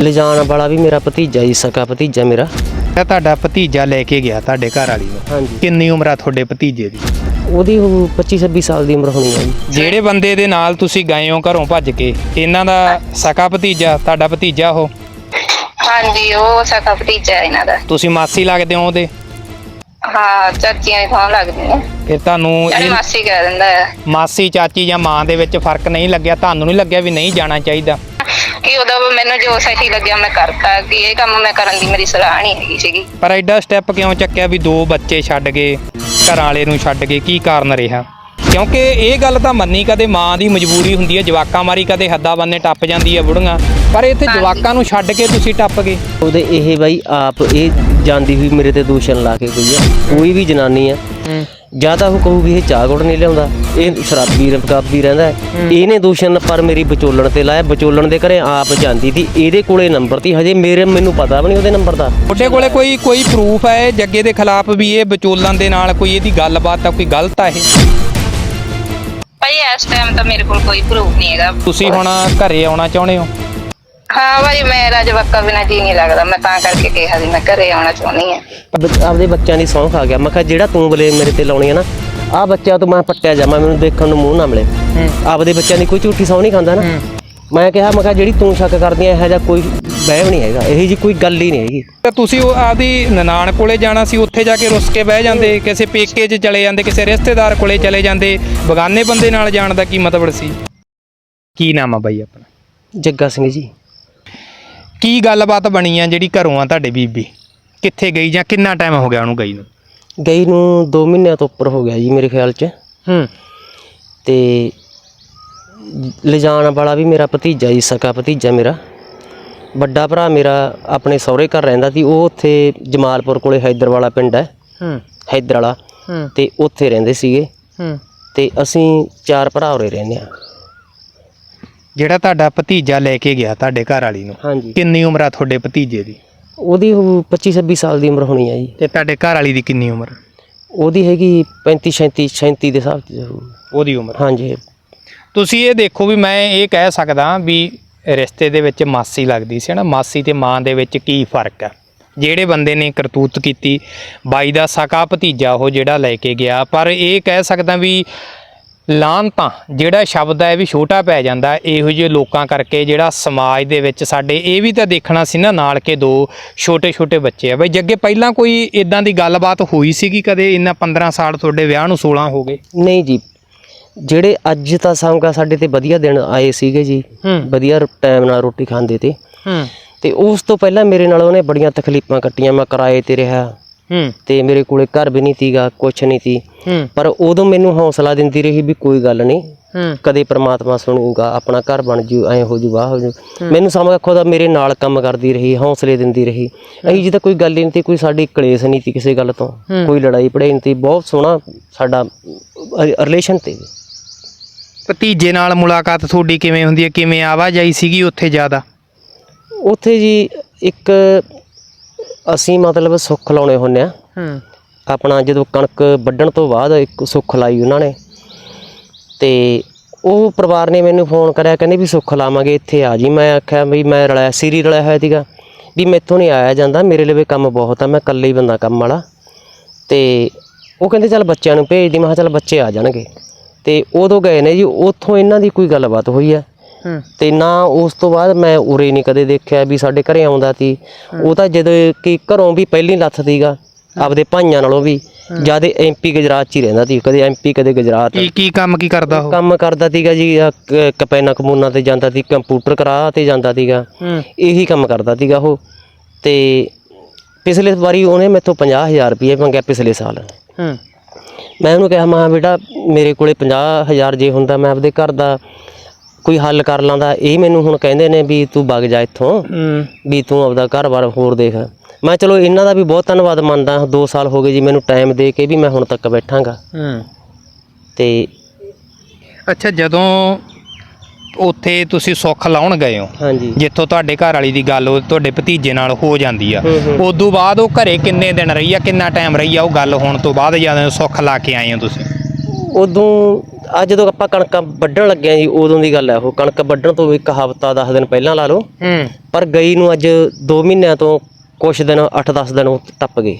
ਲਿਜਾਣ ਵਾਲਾ ਵੀ ਮੇਰਾ ਭਤੀਜਾ ਜੀ ਸਕਾ ਭਤੀਜਾ ਮੇਰਾ। ਇਹ ਤੁਹਾਡਾ ਭਤੀਜਾ ਲੈ ਕੇ ਗਿਆ ਤੁਹਾਡੇ ਘਰ ਵਾਲੀ ਨੂੰ। ਹਾਂਜੀ। ਕਿੰਨੀ ਉਮਰ ਆ ਤੁਹਾਡੇ ਭਤੀਜੇ ਦੀ? ਉਹਦੀ 25 26 ਸਾਲ ਦੀ ਉਮਰ ਹੋਣੀ ਹੈ ਜੀ। ਜਿਹੜੇ ਬੰਦੇ ਦੇ ਨਾਲ ਤੁਸੀਂ ਗਏ ਹੋ ਘਰੋਂ ਭੱਜ ਕੇ ਇਹਨਾਂ ਦਾ ਸਕਾ ਭਤੀਜਾ ਤੁਹਾਡਾ ਭਤੀਜਾ ਉਹ? ਹਾਂਜੀ ਉਹ ਸਕਾ ਭਤੀਜਾ ਹੈ ਇਹਨਾਂ ਦਾ। ਤੁਸੀਂ ਮਾਸੀ ਲੱਗਦੇ ਹੋ ਉਹਦੇ? ਹਾਂ ਚਾਚੀਆਂ ਦੀ ਥਾਂ ਲੱਗਦੀਆਂ ਫਿਰ ਤੁਹਾਨੂੰ ਇਹ ਮਾਸੀ ਕਹਿ ਦਿੰਦਾ ਹੈ ਮਾਸੀ ਚਾਚੀ ਜਾਂ ਮਾਂ ਦੇ ਵਿੱਚ ਫ਼ਰਕ ਨਹੀਂ ਲੱਗਿਆ? ਤੁਹਾਨੂੰ ਨਹੀਂ ਲੱਗਿਆ ਵੀ ਨਹੀਂ ਜਾਣਾ ਚਾਹੀਦਾ? ਕਿ ਉਦੋਂ ਮੈਨੂੰ ਜੋ ਸਹੀ ਲੱਗਿਆ ਮੈਂ ਕਰਤਾ ਕਿ ਇਹ ਕੰਮ ਮੈਂ ਕਰਨ ਦੀ ਮੇਰੀ ਸਲਾਹ ਨਹੀਂ ਹੈਗੀ ਸੀਗੀ। ਪਰ ਐਡਾ ਸਟੈਪ ਕਿਉਂ ਚੱਕਿਆ ਵੀ ਦੋ ਬੱਚੇ ਛੱਡ ਗਏ ਘਰਾਂ ਵਾਲੇ ਨੂੰ ਛੱਡ ਗਏ ਕੀ ਕਾਰਨ ਰਿਹਾ? ਕਿਉਂਕਿ ਇਹ ਗੱਲ ਤਾਂ ਮੰਨੀ ਕਦੇ ਮਾਂ ਦੀ ਮਜਬੂਰੀ ਹੁੰਦੀ ਹੈ ਜਵਾਕਾਂ ਮਾਰੀ ਕਦੇ ਹੱਦਾਂ ਬੰਨੇ ਟੱਪ ਜਾਂਦੀ ਹੈ ਬੁੜੀਆਂ। ਪਰ ਇੱਥੇ। ਜਵਾਕਾਂ ਨੂੰ ਛੱਡ ਕੇ ਤੁਸੀਂ ਟੱਪ ਗਏ। ਉਹਦੇ ਇਹ ਬਾਈ ਆਪ ਇਹ ਜਾਂਦੀ ਹੋਈ ਮੇਰੇ ਤੇ ਦੂਸ਼ਣ ਲਾ ਕੇ ਗਈ ਆ ਕੋਈ ਵੀ ਜਨਾਨੀ ਆ ਜਾਂ ਤਾਂ ਉਹ ਕਹੂ ਵੀ ਇਹ ਚਾਹ ਗੁੜ ਨਹੀਂ ਲਿਆਉਂਦਾ ਇਹ ਸ਼ਰਾਬੀ ਰਕਾਬੀ ਰਹਿੰਦਾ ਹੈ। ਇਹਨੇ ਦੂਸ਼ਣ ਪਰ ਮੇਰੀ ਵਿਚੋਲਣ ਤੇ ਲਾਇਆ ਵਿਚੋਲਣ ਦੇ ਘਰੇ ਆਪ ਜਾਂਦੀ ਸੀ ਇਹਦੇ ਕੋਲੇ ਨੰਬਰ ਸੀ ਹਜੇ ਮੇਰੇ ਮੈਨੂੰ ਪਤਾ ਵੀ ਨਹੀਂ ਉਹਦੇ ਨੰਬਰ ਦਾ। ਤੁਹਾਡੇ ਕੋਲੇ ਕੋਈ ਕੋਈ ਪ੍ਰੂਫ ਹੈ ਜੱਗੇ ਦੇ ਖਿਲਾਫ ਵੀ ਇਹ ਵਿਚੋਲਨ ਦੇ ਨਾਲ ਕੋਈ ਇਹਦੀ ਗੱਲਬਾਤ ਆ ਕੋਈ ਗਲਤ ਆ ਇਹ? ਭਾਈ ਇਸ ਟਾਈਮ ਤਾਂ ਮੇਰੇ ਕੋਲ ਕੋਈ ਪ੍ਰੂਫ ਨਹੀਂ ਹੈਗਾ। ਤੁਸੀਂ ਹੁਣ ਘਰੇ ਆਉਣਾ ਚਾਹੁੰਦੇ ਹੋ? ਹਾਂ ਭਾਈ ਮੇਰਾ ਜਵਾਕਾ ਬਿਨਾ ਜੀ ਨਹੀਂ ਲੱਗਦਾ। ਮੈਂ ਤਾਂ ਕਰਕੇ ਕਿਹਾ ਸੀ ਮੈਂ ਘਰੇ ਆਉਣਾ ਚਾਹੁੰਦੀ ਬ- ਆਪਦੇ ਬੱਚਿਆਂ ਦੀ ਸੌਂਖ ਆ ਗਿਆ। ਮੈਂ ਕਿਹਾ ਜਿਹੜਾ ਤੂੰ ਬਲੇ ਮੇਰੇ ਤੇ ਲਾਉਣੀ ਹੈ ਨਾ ਆਹ ਬੱਚਾ ਤੂੰ ਮੈਂ ਪੱਟਿਆ ਜਾਵਾਂ ਮੈਨੂੰ ਦੇਖਣ ਨੂੰ ਮੂੰਹ ਨਾ ਮਿਲੇ। ਆਪਦੇ ਬੱਚਿਆਂ ਦੀ ਕੋਈ ਝੂਠੀ ਸੌਂ ਨਹੀਂ ਖਾਂਦਾ ਨਾ। ਮੈਂ ਕਿਹਾ ਮੈਂ ਕਿਹਾ ਜਿਹੜੀ ਤੂੰ ਸ਼ੱਕ ਕਰਦੀ ਐ ਇਹੋ ਜਿਹਾ ਕੋਈ ਵਹਿਮ ਨਹੀਂ ਹੈਗਾ। ਇਹੀ ਜੀ ਕੋਈ ਗੱਲ ਹੀ ਨਹੀਂ ਹੈਗੀ। ਤੇ ਤੁਸੀਂ ਉਹ ਆਪਦੀ ਨਨਾਣ ਕੋਲੇ ਜਾਣਾ ਸੀ ਉੱਥੇ ਜਾ ਕੇ ਰੁੱਸ ਕੇ ਬਹਿ ਜਾਂਦੇ ਕਿਸੇ ਪੇਕੇ 'ਚ ਚਲੇ ਜਾਂਦੇ ਕਿਸੇ ਰਿਸ਼ਤੇਦਾਰ ਕੋਲੇ ਚਲੇ ਜਾਂਦੇ ਬਗਾਨੇ ਬੰਦੇ ਨਾਲ ਜਾਣ ਦਾ ਕੀ ਮਤਲਬ ਸੀ? ਕੀ ਨਾਮ ਆ ਬਾਈ ਆਪਣਾ? ਜੱਗਾ ਸਿੰਘ ਜੀ। ਕੀ ਗੱਲਬਾਤ ਬਣੀ ਆ ਜਿਹੜੀ ਘਰੋਂ ਆ ਤੁਹਾਡੇ ਬੀਬੀ? ਕਿੱਥੇ ਗਈ ਜਾਂ ਕਿੰਨਾ ਟਾਈਮ ਹੋ ਗਿਆ ਉਹਨੂੰ ਗਈ ਨੂੰ? ਗਈ ਨੂੰ 2 ਮਹੀਨਿਆਂ ਤੋਂ ਉੱਪਰ ਹੋ ਗਿਆ ਜੀ ਮੇਰੇ ਖਿਆਲ 'ਚ। ਹੂੰ। ਤੇ ਲਿਜਾਣ ਵਾਲਾ ਵੀ ਮੇਰਾ ਭਤੀਜਾ ਜੀ ਸਕਾ ਭਤੀਜਾ ਮੇਰਾ। ਵੱਡਾ ਭਰਾ ਮੇਰਾ ਆਪਣੇ ਸਹੁਰੇ ਘਰ ਰਹਿੰਦਾ ਸੀ ਉਹ ਉੱਥੇ ਜਮਾਲਪੁਰ ਕੋਲੇ ਹੈਦਰ ਵਾਲਾ ਪਿੰਡ ਹੈ। ਹੂੰ। ਹੈਦਰ ਵਾਲਾ ਹੂੰ। ਤੇ ਉੱਥੇ ਰਹਿੰਦੇ ਸੀਗੇ। ਹੂੰ। ਤੇ ਅਸੀਂ ਚਾਰ ਭਰਾ ਉਰੇ ਰਹਿੰਦੇ ਆ ਜਿਹੜਾ ਤੁਹਾਡਾ ਭਤੀਜਾ ਲੈ ਕੇ ਗਿਆ ਤੁਹਾਡੇ ਘਰ ਵਾਲੀ ਨੂੰ ਹਾਂਜੀ। ਕਿੰਨੀ ਉਮਰ ਆ ਤੁਹਾਡੇ ਭਤੀਜੇ ਦੀ? ਉਹਦੀ 25 26 ਸਾਲ ਦੀ ਉਮਰ ਹੋਣੀ ਆ ਜੀ। ਤੇ ਤੁਹਾਡੇ ਘਰ ਵਾਲੀ ਦੀ ਕਿੰਨੀ ਉਮਰ? ਉਹਦੀ ਹੈਗੀ 35 37 37 ਦੇ ਹਿਸਾਬ ਤੇ। ਉਹਦੀ ਉਮਰ? ਹਾਂਜੀ। ਤੁਸੀਂ ਇਹ ਦੇਖੋ ਵੀ ਮੈਂ ਇਹ ਕਹਿ ਸਕਦਾ ਵੀ ਰਿਸ਼ਤੇ ਦੇ ਵਿੱਚ ਮਾਸੀ ਲੱਗਦੀ ਸੀ ਨਾ ਮਾਸੀ ਤੇ ਮਾਂ ਦੇ ਵਿੱਚ ਕੀ ਫ਼ਰਕ ਹੈ ਜਿਹੜੇ ਬੰਦੇ ਨੇ ਕਰਤੂਤ ਕੀਤੀ ਬਾਈ ਦਾ ਸਕਾ ਭਤੀਜਾ ਉਹ ਜਿਹੜਾ ਲੈ ਕੇ ਗਿਆ ਪਰ ਇਹ ਕਹਿ ਸਕਦਾ ਵੀ ਲਾਂਤਾਂ ਜਿਹੜਾ ਸ਼ਬਦ ਹੈ ਵੀ ਛੋਟਾ ਪੈ ਜਾਂਦਾ ਇਹੋ ਜਿਹੇ ਲੋਕਾਂ ਕਰਕੇ ਜਿਹੜਾ ਸਮਾਜ ਦੇ ਵਿੱਚ ਸਾਡੇ ਇਹ ਵੀ ਤਾਂ ਦੇਖਣਾ ਸੀ ਨਾ ਨਾਲ ਕੇ ਦੋ ਛੋਟੇ ਛੋਟੇ ਬੱਚੇ ਆ। ਬਈ ਜੱਗੇ ਪਹਿਲਾਂ ਕੋਈ ਇਦਾਂ ਦੀ ਗੱਲਬਾਤ ਹੋਈ ਸੀਗੀ ਕਦੇ ਇੰਨਾ 15 ਸਾਲ ਤੁਹਾਡੇ ਵਿਆਹ ਨੂੰ 16 ਹੋ ਗਏ? ਨਹੀਂ ਜੀ। ਜਿਹੜੇ ਅੱਜ ਤਾਂ ਸਮਝਾ ਸਾਡੇ ਤੇ ਵਧੀਆ ਦਿਨ ਆਏ ਸੀਗੇ ਜੀ। ਵਧੀਆ ਟਾਈਮ ਨਾਲ ਰੋਟੀ ਖਾਂਦੇ ਤੇ। ਤੇ ਉਸ ਤੋਂ ਪਹਿਲਾਂ ਮੇਰੇ ਨਾਲ ਉਹਨੇ ਬੜੀਆਂ ਤਕਲੀਫਾਂ ਕੱਟੀਆਂ। ਮੈਂ ਕਿਰਾਏ ਤੇ ਰਿਹਾ। ਹੂੰ। ਤੇ ਮੇਰੇ ਕੋਲੇ ਘਰ ਵੀ ਨਹੀਂ ਤੀਗਾ ਕੁਛ ਨਹੀਂ ਹੂੰ। ਪਰ ਉਦੋਂ ਮੈਨੂੰ ਹੌਸਲਾ ਦਿੰਦੀ ਰਹੀ ਵੀ ਕੋਈ ਗੱਲ ਨਹੀਂ ਹੂੰ। ਕਦੇ ਪ੍ਰਮਾਤਮਾ ਸੁਣੂਗਾ ਆਪਣਾ ਘਰ ਬਣ ਜੂ ਐ ਹੋ ਜੂ ਵਾਹ ਹੋ ਜੂ। ਮੈਨੂੰ ਸਮਝ ਖੁਦਾ ਮੇਰੇ ਨਾਲ ਕੰਮ ਕਰਦੀ ਰਹੀ ਹੌਸਲੇ ਦਿੰਦੀ ਰਹੀ। ਅਹੀਂ ਜੀ ਤਾਂ ਕੋਈ ਗੱਲ ਹੀ ਨਹੀਂ ਤੀ ਕੋਈ ਸਾਡੀ ਕਲੇਸ਼ ਨਹੀਂ ਤੀ ਕਿਸੇ ਗੱਲ ਤੋਂ। ਕੋਈ ਲੜਾਈ ਪੜਾਈ ਨਹੀਂ ਤੀ ਬਹੁਤ ਸੋਹਣਾ ਸਾਡਾ ਰਿਲੇਸ਼ਨ ਤੇ। ਭਤੀਜੇ ਨਾਲ ਮੁਲਾਕਾਤ ਤੁਹਾਡੀ ਕਿਵੇਂ ਹੁੰਦੀ ਹੈ ਕਿਵੇਂ ਆਵਾਜਾਈ ਸੀਗੀ ਉੱਥੇ ਜ਼ਿਆਦਾ? ਉੱਥੇ ਜੀ ਇੱਕ ਅਸੀਂ ਮਤਲਬ ਸੁੱਖ ਲਾਉਣੇ ਹੁੰਨੇ ਆ। ਹੂੰ। ਆਪਣਾ ਜਦੋਂ ਕਣਕ ਵੱਢਣ ਤੋਂ ਬਾਅਦ ਇੱਕ ਸੁੱਖ ਲਾਈ ਉਹਨਾਂ ਨੇ। ਤੇ ਉਹ ਪਰਿਵਾਰ ਨੇ ਮੈਨੂੰ ਫੋਨ ਕਰਿਆ ਕਹਿੰਦੇ ਵੀ ਸੁੱਖ ਲਾਵਾਂਗੇ ਇੱਥੇ ਆ ਜੀ। ਮੈਂ ਆਖਿਆ ਵੀ ਮੈਂ ਰਲਿਆ ਸਿਰੀ ਰਲਿਆ ਹੋਇਆ ਸੀਗਾ। ਵੀ ਮੈਥੋਂ ਨਹੀਂ ਆਇਆ ਜਾਂਦਾ ਮੇਰੇ ਲਈ ਕੰਮ ਬਹੁਤ ਆ ਮੈਂ ਇਕੱਲੇ ਹੀ ਬੰਦਾ ਕੰਮ ਵਾਲਾ। ਤੇ ਉਹ ਕਹਿੰਦੇ ਚੱਲ ਬੱਚਿਆਂ ਨੂੰ ਭੇਜ ਦੀ ਮੈਂ ਕਿਹਾ ਚੱਲ ਬੱਚੇ ਆ ਜਾਣਗੇ। ਤੇ ਉਦੋਂ ਗਏ ਨੇ ਜੀ ਉੱਥੋਂ ਇਹਨਾਂ ਦੀ ਕੋਈ ਗੱਲਬਾਤ ਹੋਈ ਆ। ਤੇ ਨਾ ਉਸ ਤੋਂ ਬਾਅਦ ਮੈਂ ਉਰੇ ਨਹੀਂ ਕਦੇ ਦੇਖਿਆ ਵੀ ਸਾਡੇ ਘਰੇ ਆਉਂਦਾ ਸੀ। ਉਹ ਤਾਂ ਜਦੋਂ ਕਿ ਘਰੋਂ ਵੀ ਪਹਿਲੀ ਲੱਥ ਸੀਗਾ ਆਪਦੇ ਭਾਈਆਂ ਨਾਲੋਂ ਵੀ। ਜਿਆਦੇ ਐਮਪੀ ਗੁਜਰਾਤ ਚ ਹੀ ਰਹਿੰਦਾ ਸੀ ਕਦੇ ਐਮਪੀ ਕਦੇ ਗੁਜਰਾਤ। ਕੀ ਕੀ ਕੰਮ ਕੀ ਕਰਦਾ ਉਹ? ਕੰਮ ਕਰਦਾ ਸੀਗਾ ਜੀ ਕਪੈਨਾ ਕਮੂਨਾ ਤੇ ਜਾਂਦਾ ਸੀ ਕੰਪਿਊਟਰ ਕਰਾ ਤੇ ਜਾਂਦਾ ਸੀਗਾ। ਇਹੀ ਕੰਮ ਕਰਦਾ ਸੀਗਾ ਉਹ। ਤੇ ਪਿਛਲੇ ਵਾਰੀ ਉਹਨੇ ਮੈਥੋਂ 50000 ਰੁਪਏ ਮੰਗਿਆ ਪਿਛਲੇ ਸਾਲ। ਹੂੰ। ਮੈਂ ਉਹਨੂੰ ਕਿਹਾ ਮਾਂ ਬੇਟਾ ਮੇਰੇ ਕੋਲੇ 50000 ਜੇ ਹੁੰਦਾ ਮੈਂ ਆਪਦੇ ਘਰ ਦਾ ਕੋਈ ਹੱਲ ਕਰ ਲਾਂਦਾ। ਇਹ ਮੈਨੂੰ ਹੁਣ ਕਹਿੰਦੇ ਨੇ ਵੀ ਤੂੰ ਵਗ ਜਾ ਇੱਥੋਂ ਵੀ ਤੂੰ ਆਪਦਾ ਘਰ-ਬਾਰ ਹੋਰ ਦੇਖ। ਮੈਂ ਚਲੋ ਇਹਨਾਂ ਦਾ ਵੀ ਬਹੁਤ ਧੰਨਵਾਦ ਮੰਨਦਾ 2 ਸਾਲ ਹੋ ਗਏ ਜੀ ਮੈਨੂੰ ਟਾਈਮ ਦੇ ਕੇ ਵੀ ਮੈਂ ਹੁਣ ਤੱਕ ਬੈਠਾਂਗਾ। ਤੇ ਅੱਛਾ ਜਦੋਂ ਉੱਥੇ ਤੁਸੀਂ ਸੁੱਖ ਲਾਉਣ ਗਏ ਹੋ ਹਾਂਜੀ। ਜਿੱਥੋਂ ਤੁਹਾਡੇ ਘਰ ਵਾਲੀ ਦੀ ਗੱਲ ਉਹ ਤੁਹਾਡੇ ਭਤੀਜੇ ਨਾਲ ਹੋ ਜਾਂਦੀ ਆ ਹੂੰ। ਉਦੋਂ ਬਾਅਦ ਉਹ ਘਰੇ ਕਿੰਨੇ ਦਿਨ ਰਹੀ ਆ ਕਿੰਨਾ ਟਾਈਮ ਰਹੀ ਆ ਉਹ ਗੱਲ ਹੋਣ ਤੋਂ ਬਾਅਦ ਜਦੋਂ ਸੁੱਖ ਲਾ ਕੇ ਆਏ ਹੋ ਤੁਸੀਂ? ਉਦੋਂ ਆ ਜਦੋਂ ਆਪਾਂ ਕਣਕਾਂ ਵੱਢਣ ਲੱਗਿਆ ਜੀ ਉਦੋਂ ਦੀ ਗੱਲ ਹੈ ਉਹ। ਕਣਕ ਵੱਢਣ ਤੋਂ ਇੱਕ ਹਫ਼ਤਾ 10 ਦਿਨ ਪਹਿਲਾਂ ਲਾ ਲਓ। ਹੂੰ। ਪਰ ਗਈ ਨੂੰ ਅੱਜ 2 ਮਹੀਨਿਆਂ ਤੋਂ ਕੁਛ ਦਿਨ 8-10 ਦਿਨ ਉਹ ਟੱਪ ਗਏ।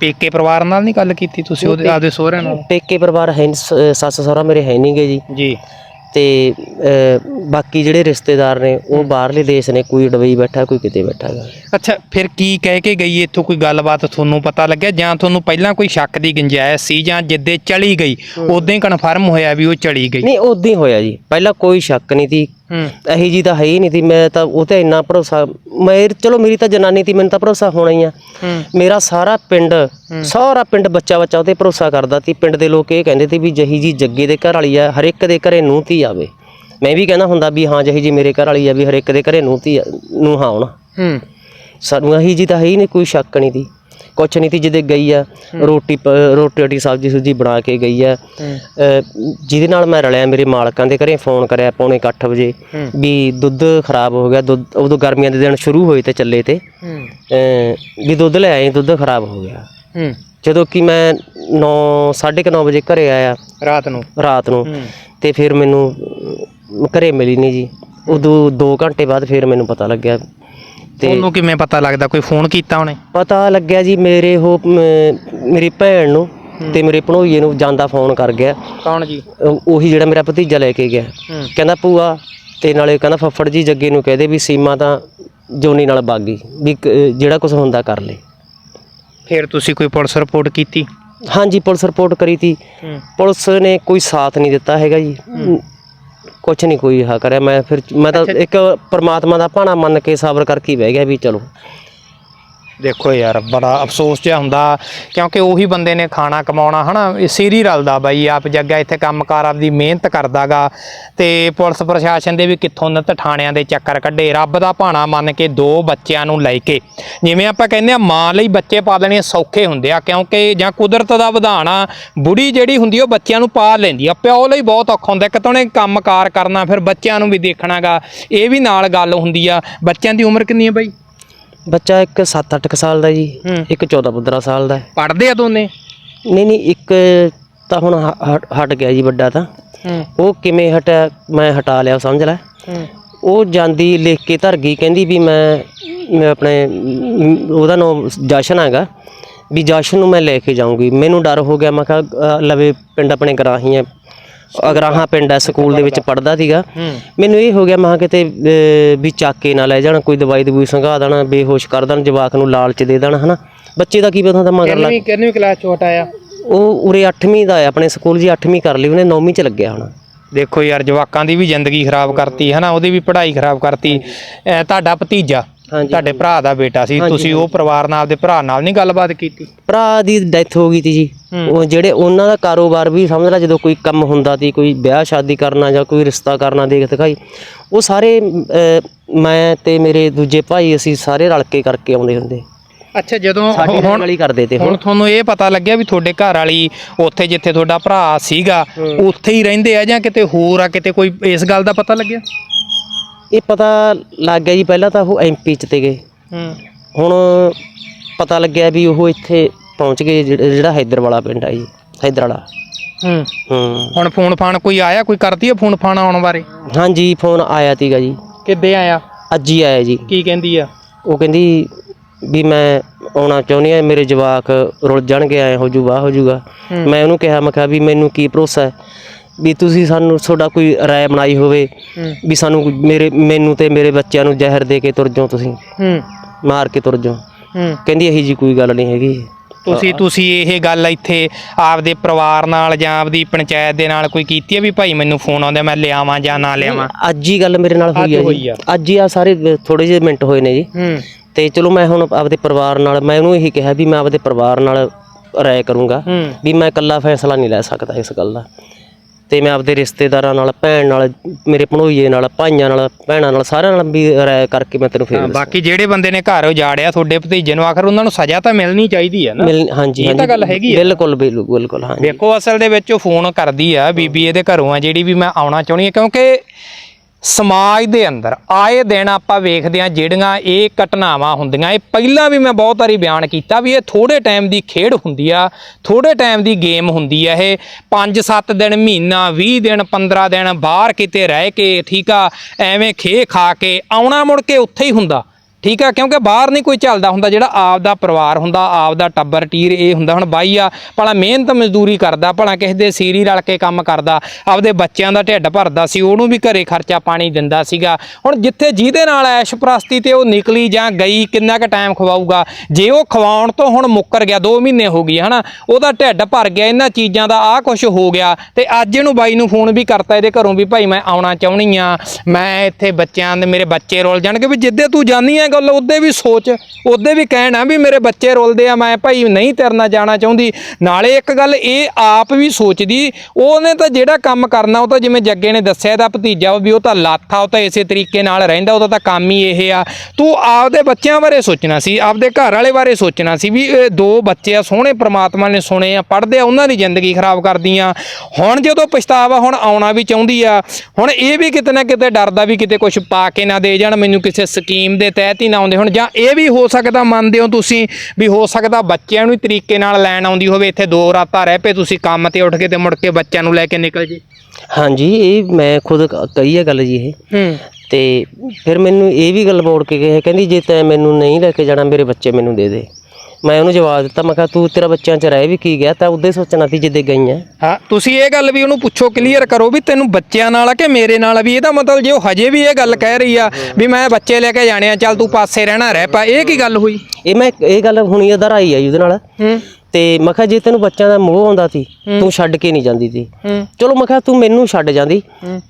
ਪੇਕੇ ਪਰਿਵਾਰ ਨਾਲ ਨਹੀਂ ਗੱਲ ਕੀਤੀ ਤੁਸੀਂ? ਉਹਦੇ ਆਪਦੇ ਸਹੁਰਿਆਂ ਨਾਲ? ਪੇਕੇ ਪਰਿਵਾਰ ਹੈ ਨੀ, ਸ- ਸੱਸ ਸਹੁਰਾ ਮੇਰੇ ਹੈ ਨਹੀਂਗੇ ਜੀ। ਜੀ। ਤੇ ਬਾਕੀ ਜਿਹੜੇ ਰਿਸ਼ਤੇਦਾਰ ਨੇ ਉਹ ਬਾਹਰਲੇ ਦੇਸ਼ ਨੇ ਕੋਈ ਡਬਈ ਬੈਠਾ ਕੋਈ ਕਿਤੇ ਬੈਠਾ ਹੈਗਾ ਅੱਛਾ ਫਿਰ ਕੀ ਕਹਿ ਕੇ ਗਈ ਇੱਥੋਂ? ਕੋਈ ਗੱਲਬਾਤ ਤੁਹਾਨੂੰ ਪਤਾ ਲੱਗਿਆ? ਜਾਂ ਤੁਹਾਨੂੰ ਪਹਿਲਾਂ ਕੋਈ ਸ਼ੱਕ ਦੀ ਗੁੰਜਾਇਸ਼ ਸੀ ਜਾਂ ਜਿੱਦੇ ਚਲੀ ਗਈ ਉਦੋਂ ਹੀ ਕਨਫਰਮ ਹੋਇਆ ਵੀ ਉਹ ਚਲੀ ਗਈ? ਨਹੀਂ ਉਦਾਂ ਹੀ ਹੋਇਆ ਜੀ। ਪਹਿਲਾਂ ਕੋਈ ਸ਼ੱਕ ਨਹੀਂ ਸੀ ਇਹੀ ਜੀ ਤਾਂ ਹੈ ਹੀ ਨਹੀਂ ਸੀ ਮੈਂ ਤਾਂ ਉਹ ਤੇ ਇੰਨਾ ਭਰੋਸਾ ਮੈਂ ਚਲੋ ਮੇਰੀ ਤਾਂ ਜਨਾਨੀ ਸੀ ਮੈਨੂੰ ਤਾਂ ਭਰੋਸਾ ਹੋਣਾ ਹੀ ਆ। ਮੇਰਾ ਸਾਰਾ ਪਿੰਡ ਸਾਰਾ ਪਿੰਡ ਬੱਚਾ ਬੱਚਾ ਉਹਤੇ ਭਰੋਸਾ ਕਰਦਾ ਸੀ। ਪਿੰਡ ਦੇ ਲੋਕ ਇਹ ਕਹਿੰਦੇ ਸੀ ਵੀ ਜਹੀ ਜੀ ਜੱਗੇ ਦੇ ਘਰ ਵਾਲੀ ਆ ਹਰ ਇੱਕ ਦੇ ਘਰੇ ਨੂੰਹ ਧੀ ਆਵੇ। ਮੈਂ ਵੀ ਕਹਿੰਦਾ ਹੁੰਦਾ ਵੀ ਹਾਂ ਜਹੀ ਜੀ ਮੇਰੇ ਘਰ ਵਾਲੀ ਆ ਵੀ ਹਰ ਇੱਕ ਦੇ ਘਰੇ ਨੂੰਹ ਧੀ ਨੂੰ ਆਉਣ ਹੂੰ ਸਾਨੂੰ ਇਹੀ ਜੀ ਤਾਂ ਹੈ ਹੀ ਨਹੀਂ ਕੋਈ ਸ਼ੱਕ ਨਹੀਂ ਸੀ। ਕੁਛ ਨਹੀਂ ਸੀ ਜਿਹਦੇ ਗਈ ਆ ਰੋਟੀ ਪ- ਰੋਟੀ ਰੋਟੀ ਸਬਜ਼ੀ ਸੁਬਜ਼ੀ ਬਣਾ ਕੇ ਗਈ ਆ। ਜਿਹਦੇ ਨਾਲ ਮੈਂ ਰਲਿਆ ਮੇਰੇ ਮਾਲਕਾਂ ਦੇ ਘਰੇ ਫੋਨ ਕਰਿਆ ਪੌਣੇ 8 ਵਜੇ ਵੀ ਦੁੱਧ ਖਰਾਬ ਹੋ ਗਿਆ ਦੁੱਧ ਉਦੋਂ ਗਰਮੀਆਂ ਦੇ ਦਿਨ ਸ਼ੁਰੂ ਹੋਏ ਤੇ ਚੱਲੇ ਤੇ। ਹੂੰ। ਵੀ ਦੁੱਧ ਲੈ ਆਏ ਦੁੱਧ ਖਰਾਬ ਹੋ ਗਿਆ। ਹੂੰ। ਜਦੋਂ ਕਿ ਮੈਂ 9 9:30 ਵਜੇ ਘਰੇ ਆਇਆ। ਰਾਤ ਨੂੰ। ਰਾਤ ਨੂੰ। ਹੂੰ। ਤੇ ਫਿਰ ਮੈਨੂੰ ਅਮ, ਘਰੇ ਮਿਲੀ ਨਹੀਂ ਜੀ। ਉਦੋਂ 2 ਘੰਟੇ ਬਾਅਦ ਫਿਰ ਮੈਨੂੰ ਪਤਾ ਲੱਗਿਆ ਤੇ ਤੁਹਾਨੂੰ ਕਿਵੇਂ ਪਤਾ ਲੱਗਦਾ? ਕੋਈ ਫੋਨ ਕੀਤਾ ਉਹਨੇ? ਪਤਾ ਲੱਗਿਆ ਜੀ ਮੇਰੇ ਉਹ ਮ, ਮੇਰੀ ਭੈਣ ਨੂੰ ਤੇ ਮੇਰੇ ਭਣੋਈਏ ਨੂੰ ਜਾਂਦਾ ਫੋਨ ਕਰ ਗਿਆ। ਕੌਣ ਜੀ? ਉਹੀ ਜਿਹੜਾ ਮੇਰਾ ਭਤੀਜਾ ਲੈ ਕੇ ਗਿਆ। ਕਹਿੰਦਾ ਭੂਆ ਤੇ ਨਾਲੇ ਕਹਿੰਦਾ ਫੱਫੜ ਜੀ ਜੱਗੇ ਨੂੰ ਕਹਦੇ ਵੀ ਸੀਮਾ ਤਾਂ ਜੋਨੀ ਨਾਲ ਬਾਗੀ ਵੀ ਕ- ਜਿਹੜਾ ਕੁਝ ਹੁੰਦਾ ਕਰ ਲੈ। ਫਿਰ ਤੁਸੀਂ ਕੋਈ ਪੁਲਿਸ ਰਿਪੋਰਟ ਕੀਤੀ? ਹਾਂਜੀ ਪੁਲਿਸ ਰਿਪੋਰਟ ਕਰੀ ਤੀ। ਪੁਲਿਸ ਨੇ ਕੋਈ ਸਾਥ ਨਹੀਂ ਦਿੱਤਾ ਹੈਗਾ ਜੀ। ਕੁਝ ਨਹੀਂ ਕੋਈ ਹਾ ਕਰਿਆ। ਮੈਂ ਫਿਰ ਮੈਂ ਤਾਂ ਇੱਕ ਪ੍ਰਮਾਤਮਾ ਦਾ ਭਾਣਾ ਮੰਨ ਕੇ ਸਬਰ ਕਰਕੇ ਹੀ ਬਹਿ ਗਿਆ ਵੀ ਚਲੋ। ਦੇਖੋ ਯਾਰ, ਬੜਾ ਅਫਸੋਸ ਜਿਹਾ ਹੁੰਦਾ, ਕਿਉਂਕਿ ਉਹੀ ਬੰਦੇ ਨੇ ਖਾਣਾ ਕਮਾਉਣਾ, ਹਨਾ, ਇਹ ਸਿਰੀ ਰਲਦਾ ਬਾਈ, ਆਪ ਜੱਗਾ ਇੱਥੇ ਕੰਮਕਾਰ ਆਪਦੀ ਮਿਹਨਤ ਕਰਦਾਗਾ, ਤੇ ਪੁਲਿਸ ਪ੍ਰਸ਼ਾਸਨ ਦੇ ਵੀ ਕਿੱਥੋਂ ਨਿਤ ਠਾਣਿਆਂ ਦੇ ਚੱਕਰ ਕੱਢੇ, ਰੱਬ ਦਾ ਭਾਣਾ ਮੰਨ ਕੇ ਦੋ ਬੱਚਿਆਂ ਨੂੰ ਲੈ ਕੇ। ਜਿਵੇਂ ਆਪਾਂ ਕਹਿੰਦੇ ਆ ਮਾਂ ਲਈ ਬੱਚੇ ਪਾ ਪਾਲਣੇ ਸੌਖੇ ਹੁੰਦੇ ਆ, ਕਿਉਂਕਿ ਜਾਂ ਕੁਦਰਤ ਦਾ ਵਿਧਾਨ ਆ ਬੁੜੀ ਜਿਹੜੀ ਹੁੰਦੀ ਉਹ ਬੱਚਿਆਂ ਨੂੰ ਪਾ ਲੈਂਦੀ ਆ। ਪਿਓ ਲਈ ਬਹੁਤ ਔਖਾ ਹੁੰਦਾ, ਇੱਕ ਤਾਂ ਉਹਨੇ ਕੰਮਕਾਰ ਕਰਨਾ, ਫਿਰ ਬੱਚਿਆਂ ਨੂੰ ਵੀ ਦੇਖਣਾਗਾ, ਇਹ ਵੀ ਨਾਲ ਗੱਲ ਹੁੰਦੀ ਆ। ਬੱਚਿਆਂ ਦੀ ਉਮਰ ਕਿੰਨੀ ਹੈ ਬਾਈ? ਬੱਚਾ ਇੱਕ 7-8 ਸਾਲ ਦਾ ਜੀ ਹੂੰ। ਇੱਕ 14-15 ਸਾਲ ਦਾ। ਹੈ। ਪੜਦੇ ਆ ਦੋਨੇ? ਨਹੀਂ ਨਹੀਂ ਇੱਕ ਤਾਂ ਹੁਣ ਹ- ਹਟ- ਹਟ ਗਿਆ ਜੀ ਵੱਡਾ ਤਾਂ। ਹੂੰ। ਉਹ ਕਿਵੇਂ ਹਟਿਆ ਮੈਂ ਹਟਾ ਲਿਆ ਸਮਝ ਲੈ। ਹੂੰ। ਉਹ ਜਾਂਦੀ ਲਿਖ ਕੇ ਧਰ ਗਈ ਕਹਿੰਦੀ ਵੀ ਮੈਂ ਮੈਂ ਆਪਣੇ ਮ, ਉਹਦਾ ਨਾਮ ਜਸ਼ਨ ਹੈਗਾ। ਵੀ ਜਸ਼ਨ ਨੂੰ ਮੈਂ ਲੈ ਕੇ ਜਾਊਂਗੀ। ਮੈਨੂੰ ਡਰ ਹੋ ਗਿਆ ਮੈਂ ਕਿਹਾ ਅ, ਲਵੇ ਪਿੰਡ ਆਪਣੇ ਗਰਾਹੀ ਹੈ ਅਗਰਾਹਾਂ ਪਿੰਡ ਹੈ ਸਕੂਲ ਦੇ ਵਿੱਚ ਪੜਦਾ ਸੀਗਾ ਮੈਨੂੰ ਇਹ ਹੋ ਗਿਆ ਮੈਂ ਕਿਤੇ ਵੀ ਚੱਕ ਨਾ ਲੈ ਜਾਣ ਕੋਈ ਦਵਾਈ ਦਵੂਈ ਸੰਘਾ ਦੇਣ ਬੇਹੋਸ਼ ਕਰ ਦੇਣ ਜਵਾਕ ਨੂੰ ਲਾਲਚ ਦੇ ਦੇਣ ਹਨਾ? ਬੱਚੇ ਦਾ ਕੀ ਪਤਾ ਹੁੰਦਾ ਮਗਰ ਲੱਗ ਕਿੰਨਵੀਂ ਕਲਾਸ ਚ ਹਟਾਇਆ? ਉਹ ਉਰੇ 8ਵੀਂ ਦਾ ਹੈ ਆਪਣੇ ਸਕੂਲ ਜੀ 8ਵੀਂ ਕਰ ਲਈ ਉਹਨੇ 9ਵੀਂ ਚ ਲੱਗਿਆ ਹੁਣ। ਦੇਖੋ ਯਾਰ ਜਵਾਕਾਂ ਦੀ ਵੀ ਜ਼ਿੰਦਗੀ ਖਰਾਬ ਕਰਤੀ ਹੈ ਨਾ ਉਹਦੀ ਵੀ ਪੜ੍ਹਾਈ ਖਰਾਬ ਕਰਤੀ। ਤੁਹਾਡਾ ਭਤੀਜਾ ਤੁਹਾਡੇ ਭਰਾ ਦਾ ਬੇਟਾ ਸੀ ਤੁਸੀਂ ਉਹ ਪਰਿਵਾਰ ਨਾਲ ਦੇ ਭਰਾ ਨਾਲ ਨਹੀਂ ਗੱਲਬਾਤ ਕੀਤੀ? ਭਰਾ ਦੀ ਡੈਥ ਹੋ ਗਈ ਤੀ ਜੀ। ਉਹ ਜਿਹੜੇ ਉਹਨਾਂ ਦਾ ਕਾਰੋਬਾਰ ਵੀ ਸਮਝ ਲੈ ਜਦੋਂ ਕੋਈ ਕੰਮ ਹੁੰਦਾ ਸੀ ਕੋਈ ਵਿਆਹ ਸ਼ਾਦੀ ਕਰਨਾ ਜਾਂ ਕੋਈ ਰਿਸ਼ਤਾ ਕਰਨਾ ਦੇਖ ਦਿਖਾਈ ਉਹ ਸਾਰੇ ਮੈਂ ਤੇ ਮੇਰੇ ਦੂਜੇ ਭਾਈ ਅਸੀਂ ਸਾਰੇ ਰਲ ਕੇ ਕਰਕੇ ਆਉਂਦੇ ਹੁੰਦੇ। ਅੱਛਾ ਜਦੋਂ ਹੁਣ ਹੀ ਕਰਦੇ ਤੇ ਹੁਣ ਤੁਹਾਨੂੰ ਇਹ ਪਤਾ ਲੱਗਿਆ ਵੀ ਤੁਹਾਡੇ ਘਰ ਵਾਲੀ ਉੱਥੇ ਜਿੱਥੇ ਤੁਹਾਡਾ ਭਰਾ ਸੀਗਾ ਉੱਥੇ ਹੀ ਰਹਿੰਦੇ ਆ ਜਾਂ ਕਿਤੇ ਹੋਰ ਆ ਕਿਤੇ ਕੋਈ ਇਸ ਗੱਲ ਦਾ ਪਤਾ ਲੱਗਿਆ? ਇਹ ਪਤਾ ਲੱਗ ਗਿਆ ਜੀ ਪਹਿਲਾਂ ਤਾਂ ਉਹ ਐਮਪੀ ਚ ਤੇ ਗਏ। ਹੂੰ। ਹੁਣ ਪਤਾ ਲੱਗਿਆ ਵੀ ਉਹ ਇੱਥੇ ਪਹੁੰਚ ਗਏ ਜਿਹੜਾ ਜਿਹੜਾ ਹੈਦਰ ਵਾਲਾ ਪਿੰਡ ਆ ਜੀ ਹੈਦਰ ਵਾਲਾ ਹੂੰ। ਹੂੰ। ਹੁਣ ਫੋਨ ਫਾਨ ਕੋਈ ਆਇਆ ਕੋਈ ਕਰਦੀ ਹੈ ਫੋਨ ਫਾਨ ਆਉਣ ਬਾਰੇ? ਹਾਂਜੀ ਫੋਨ ਆਇਆ ਤੀਗਾ ਜੀ। ਕਿੱਦੇ ਆਇਆ? ਅੱਜ ਹੀ ਆਇਆ ਜੀ। ਕੀ ਕਹਿੰਦੀ ਆ? ਉਹ ਕਹਿੰਦੀ ਵੀ ਮੈਂ ਆਉਣਾ ਚਾਹੁੰਦੀ ਆ ਮੇਰੇ ਜਵਾਕ ਰੁੱਲ ਜਾਣਗੇ ਐ ਹੋ ਜੂ ਵਾਹ ਹੋ ਜੂਗਾ। ਮੈਂ ਉਹਨੂੰ ਕਿਹਾ ਮੈਂ ਕਿਹਾ ਵੀ ਮੈਨੂੰ ਕੀ ਭਰੋਸਾ ਹੈ? ਵੀ ਤੁਸੀਂ ਸਾਨੂੰ ਤੁਹਾਡਾ ਕੋਈ ਰਾਏ ਬਣਾਈ ਹੋਵੇ ਵੀ ਸਾਨੂੰ ਮੇਰੇ ਮੈਨੂੰ ਤੇ ਮੇਰੇ ਬੱਚਿਆਂ ਨੂੰ ਜ਼ਹਿਰ ਦੇ ਕੇ ਤੁਰ ਜਾਓ ਤੁਸੀਂ। ਹੂੰ। ਮਾਰ ਕੇ ਤੁਰ ਜਾਓ। ਹੂੰ। ਕਹਿੰਦੀ ਇਹੀ ਜੀ ਕੋਈ ਗੱਲ ਨਹੀਂ ਹੈਗੀ। ਤੁਸੀਂ ਤੁਸੀਂ ਇਹ ਗੱਲ ਇੱਥੇ ਆਪਦੇ ਪਰਿਵਾਰ ਨਾਲ ਜਾਂ ਆਪਦੀ ਪੰਚਾਇਤ ਦੇ ਨਾਲ ਕੋਈ ਕੀਤੀ ਹੈ ਵੀ ਭਾਈ ਮੈਨੂੰ ਫੋਨ ਆਉਂਦਾ ਮੈਂ ਲਿਆਵਾਂ ਜਾਂ ਨਾ ਲਿਆਵਾਂ? ਅੱਜ ਹੀ ਗੱਲ ਮੇਰੇ ਨਾਲ ਹੋਈ ਹੈ ਜੀ। ਅੱਜ ਹੀ ਆ ਸਾਰੇ ਥੋੜੇ ਜਿਹੇ ਮਿੰਟ ਹੋਏ ਨੇ ਜੀ। ਹੂੰ। ਤੇ ਚਲੋ ਮੈਂ ਹੁਣ ਆਪਦੇ ਪਰਿਵਾਰ ਨਾਲ ਮੈਂ ਉਹਨੂੰ ਇਹੀ ਕਿਹਾ ਵੀ ਮੈਂ ਆਪਦੇ ਪਰਿਵਾਰ ਨਾਲ ਰਾਏ ਕਰੂੰਗਾ ਵੀ ਮੈਂ ਇਕੱਲਾ ਫੈਸਲਾ ਨਹੀਂ ਲੈ ਸਕਦਾ ਇਸ ਗੱਲ ਦਾ। ਤੇ ਮੈਂ ਆਪਦੇ ਰਿਸ਼ਤੇਦਾਰਾਂ ਨਾਲ ਭੈਣ ਨਾਲ ਮੇਰੇ ਭਣੋਈਏ ਨਾਲ ਭਾਈਆਂ ਨਾਲ ਭੈਣਾਂ ਨਾਲ ਸਾਰਿਆਂ ਨਾਲ ਵੀ ਰਾਏ ਕਰਕੇ ਮੈਂ ਤੈਨੂੰ ਫੇਰ ਹਾਂ, ਬਾਕੀ ਜਿਹੜੇ ਬੰਦੇ ਨੇ ਘਰ ਉਜਾੜਿਆ ਤੁਹਾਡੇ ਭਤੀਜੇ ਨੂੰ ਆਖਰ ਉਹਨਾਂ ਨੂੰ ਸਜ਼ਾ ਤਾਂ ਮਿਲਣੀ ਚਾਹੀਦੀ ਹੈ ਨਾ। ਮਿਲ ਹਾਂਜੀ ਇਹ ਤਾਂ ਗੱਲ ਹੈਗੀ ਆ। ਬਿਲਕੁਲ ਬਿਲਕੁਲ ਬਿਲਕੁਲ ਹਾਂਜੀ। ਵੇਖੋ ਅਸਲ ਦੇ ਵਿੱਚ ਉਹ ਫੋਨ ਕਰਦੀ ਆ ਬੀਬੀ ਇਹਦੇ ਘਰੋਂ ਆ ਜਿਹੜੀ ਵੀ ਮੈਂ ਆਉਣਾ ਚਾਹੁੰਦੀ ਹਾਂ ਕਿਉਂਕਿ ਸਮਾਜ ਦੇ ਅੰਦਰ ਆਏ ਦਿਨ ਆਪਾਂ ਵੇਖਦੇ ਹਾਂ ਜਿਹੜੀਆਂ ਇਹ ਘਟਨਾਵਾਂ ਹੁੰਦੀਆਂ। ਇਹ ਪਹਿਲਾਂ ਵੀ ਮੈਂ ਬਹੁਤ ਵਾਰੀ ਬਿਆਨ ਕੀਤਾ ਵੀ ਇਹ ਥੋੜੇ ਟਾਈਮ ਦੀ ਖੇਡ ਹੁੰਦੀ ਆ ਥੋੜੇ ਟਾਈਮ ਦੀ ਗੇਮ ਹੁੰਦੀ ਆ ਇਹ। 5-7 ਦਿਨ, ਮਹੀਨਾ 20 ਦਿਨ 15 ਦਿਨ ਬਾਹਰ ਕਿਤੇ ਰਹਿ ਕੇ ਠੀਕ ਆ, ਐਵੇਂ ਖੇ ਖਾ ਕੇ ਆਉਣਾ ਮੁੜ ਕੇ ਉੱਥੇ ਹੀ ਹੁੰਦਾ। ਠੀਕ ਆ, ਕਿਉਂਕਿ ਬਾਹਰ ਨਹੀਂ ਕੋਈ ਚੱਲਦਾ ਹੁੰਦਾ, ਜਿਹੜਾ ਆਪ ਦਾ ਪਰਿਵਾਰ ਹੁੰਦਾ ਆਪ ਦਾ ਟੱਬਰ, ਟੀਰ ਇਹ ਹੁੰਦਾ, ਹੁਣ ਬਾਈ ਆ, ਭਲਾ ਮਿਹਨਤ ਮਜ਼ਦੂਰੀ ਕਰਦਾ, ਭਲਾ ਕਿਸੇ ਦੇ ਸੀਰੀ ਰਲ ਕੇ ਕੰਮ ਕਰਦਾ, ਆਪਦੇ ਬੱਚਿਆਂ ਦਾ ਢਿੱਡ ਭਰਦਾ ਸੀ, ਉਹਨੂੰ ਵੀ ਘਰੇ ਖਰਚਾ ਪਾਣੀ ਦਿੰਦਾ ਸੀਗਾ। ਹੁਣ ਜਿੱਥੇ ਜਿਹਦੇ ਨਾਲ ਐਸ਼ ਪ੍ਰਸਤੀ ਤੇ ਉਹ ਨਿਕਲੀ ਜਾਂ ਗਈ, ਕਿੰਨਾ ਕੁ ਟਾਈਮ ਖਵਾਊਗਾ? ਜੇ ਉਹ ਖਵਾਉਣ ਤੋਂ ਹੁਣ ਮੁੱਕਰ ਗਿਆ 2 ਮਹੀਨੇ ਹੋ ਗਏ, ਹਨਾ, ਉਹਦਾ ਢਿੱਡ ਭਰ ਗਿਆ, ਇਹਨਾਂ ਚੀਜ਼ਾਂ ਦਾ ਆਹ ਕੁਝ ਹੋ ਗਿਆ, ਤੇ ਅੱਜ ਇਹਨੂੰ ਬਾਈ ਨੂੰ ਫੋਨ ਵੀ ਕਰਤਾ ਇਹਦੇ ਘਰੋਂ ਵੀ, ਭਾਈ ਮੈਂ ਆਉਣਾ ਚਾਹੁੰਦੀ ਆ, ਮੈਂ ਇੱਥੇ ਬੱਚਿਆਂ ਦੇ, ਮੇਰੇ ਬੱਚੇ ਰੁੱਲ ਜਾਣਗੇ, ਵੀ ਜਿੱਦੇ ਤੂੰ ਜਾਨੀ ਆ ਗੱਲ, ਉਹਦੇ ਵੀ ਸੋਚ, ਉਹਦੇ ਵੀ ਕਹਿਣਾ ਵੀ ਮੇਰੇ ਬੱਚੇ ਰੁੱਲਦੇ ਆ, ਮੈਂ ਭਾਈ ਨਹੀਂ ਤੈਰਨਾ ਜਾਣਾ ਚਾਹੁੰਦੀ। ਨਾਲੇ ਇੱਕ ਗੱਲ, ਇਹ ਆਪ ਵੀ ਸੋਚਦੀ, ਉਹਨੇ ਤਾਂ ਜਿਹੜਾ ਕੰਮ ਕਰਨਾ, ਉਹ ਤਾਂ ਜਿਵੇਂ ਜੱਗੇ ਨੇ ਦੱਸਿਆ, ਇਹਦਾ ਭਤੀਜਾ ਵੀ ਉਹ ਤਾਂ ਲਾਥਾ ਉਹ ਤਾਂ ਇਸੇ ਤਰੀਕੇ ਨਾਲ ਰਹਿੰਦਾ, ਉਹਦਾ ਤਾਂ ਕੰਮ ਹੀ ਇਹ ਆ। ਤੂੰ ਆਪਦੇ ਬੱਚਿਆਂ ਬਾਰੇ ਸੋਚਣਾ ਸੀ, ਆਪਦੇ ਘਰ ਵਾਲੇ ਬਾਰੇ ਸੋਚਣਾ ਸੀ ਵੀ ਇਹ ਦੋ ਬੱਚੇ ਆ, ਸੋਹਣੇ ਪ੍ਰਮਾਤਮਾ ਨੇ ਸੁਣੇ ਆ, ਪੜ੍ਹਦੇ ਆ, ਉਹਨਾਂ ਦੀ ਜ਼ਿੰਦਗੀ ਖਰਾਬ ਕਰਦੀਆਂ। ਹੁਣ ਜਦੋਂ ਪਛਤਾਵਾ ਹੁਣ ਆਉਣਾ ਵੀ ਚਾਹੁੰਦੀ ਆ, ਹੁਣ ਇਹ ਵੀ ਕਿਤੇ ਨਾ ਕਿਤੇ ਡਰਦਾ ਵੀ ਕਿਤੇ ਕੁਝ ਪਾ ਕੇ ਨਾ ਦੇ ਜਾਣ, ਮੈਨੂੰ ਕਿਸੇ ਸਕੀਮ ਦੇ ਤਹਿਤ ਹੀ ਨਾ ਆਉਂਦੇ ਹੁਣ। ਜਾਂ ਇਹ ਵੀ ਹੋ ਸਕਦਾ ਮੰਨਦੇ ਹੋ ਤੁਸੀਂ ਵੀ ਹੋ ਸਕਦਾ ਬੱਚਿਆਂ ਨੂੰ ਹੀ ਤਰੀਕੇ ਨਾਲ ਲੈਣ ਆਉਂਦੀ ਹੋਵੇ ਇੱਥੇ ਦੋ ਰਾਤਾਂ ਰਹਿ ਪਏ ਤੁਸੀਂ ਕੰਮ ਤੇ ਉੱਠ ਕੇ ਤੇ ਮੁੜ ਕੇ ਬੱਚਿਆਂ ਨੂੰ ਲੈ ਕੇ ਨਿਕਲ ਜੇ। ਹਾਂਜੀ ਇਹ ਮੈਂ ਖੁਦ ਕਹੀ ਹੈ ਗੱਲ ਜੀ ਇਹ। ਹੂੰ। ਤੇ ਫਿਰ ਮੈਨੂੰ ਇਹ ਵੀ ਗੱਲ ਮੋੜ ਕੇ ਕਹੇ ਕਹਿੰਦੀ ਜੇ ਤੈਂ ਮੈਨੂੰ ਨਹੀਂ ਲੈ ਕੇ ਜਾਣਾ ਮੇਰੇ ਬੱਚੇ ਮੈਨੂੰ ਦੇ ਦੇ। ਮੈਂ ਉਹਨੂੰ ਜਵਾਬ ਦਿੱਤਾ ਮੈਂ ਕਿਹਾ ਤੂੰ ਤੇਰਾ ਬੱਚਿਆਂ 'ਚ ਰਹਿ ਵੀ ਕੀ ਗਿਆ ਤਾਂ ਉਦੋਂ ਸੋਚਣਾ ਸੀ ਜਿੱਦੇ ਗਈ ਆ ਹਾਂ ਤੁਸੀਂ ਇਹ ਗੱਲ ਵੀ ਉਹਨੂੰ ਪੁੱਛੋ ਕਲੀਅਰ ਕਰੋ ਵੀ ਤੈਨੂੰ ਬੱਚਿਆਂ ਨਾਲ ਆ ਕਿ ਮੇਰੇ ਨਾਲ ਆ? ਵੀ ਇਹਦਾ ਮਤਲਬ ਜੇ ਉਹ ਹਜੇ ਵੀ ਇਹ ਗੱਲ ਕਹਿ ਰਹੀ ਆ ਵੀ ਮੈਂ ਬੱਚੇ ਲੈ ਕੇ ਜਾਣੇ ਆ ਚੱਲ ਤੂੰ ਪਾਸੇ ਰਹਿਣਾ ਰਹਿ ਪਾ। ਇਹ ਕੀ ਗੱਲ ਹੋਈ? ਇਹ ਮੈਂ ਇਹ ਗੱਲ ਹੁਣੀ ਅਧਰ ਆਈ ਆ ਜੀ ਉਹਦੇ ਨਾਲ। ਹੂੰ। ਤੇ ਮੈਂ ਕਿਹਾ ਜੇ ਤੈਨੂੰ ਬੱਚਿਆਂ ਦਾ ਮੋਹ ਆਉਂਦਾ ਸੀ ਤੂੰ ਛੱਡ ਕੇ ਨਹੀਂ ਜਾਂਦੀ ਸੀ। ਚਲੋ ਮੈਂ ਕਿਹਾ ਤੂੰ ਮੈਨੂੰ ਛੱਡ ਜਾਂਦੀ।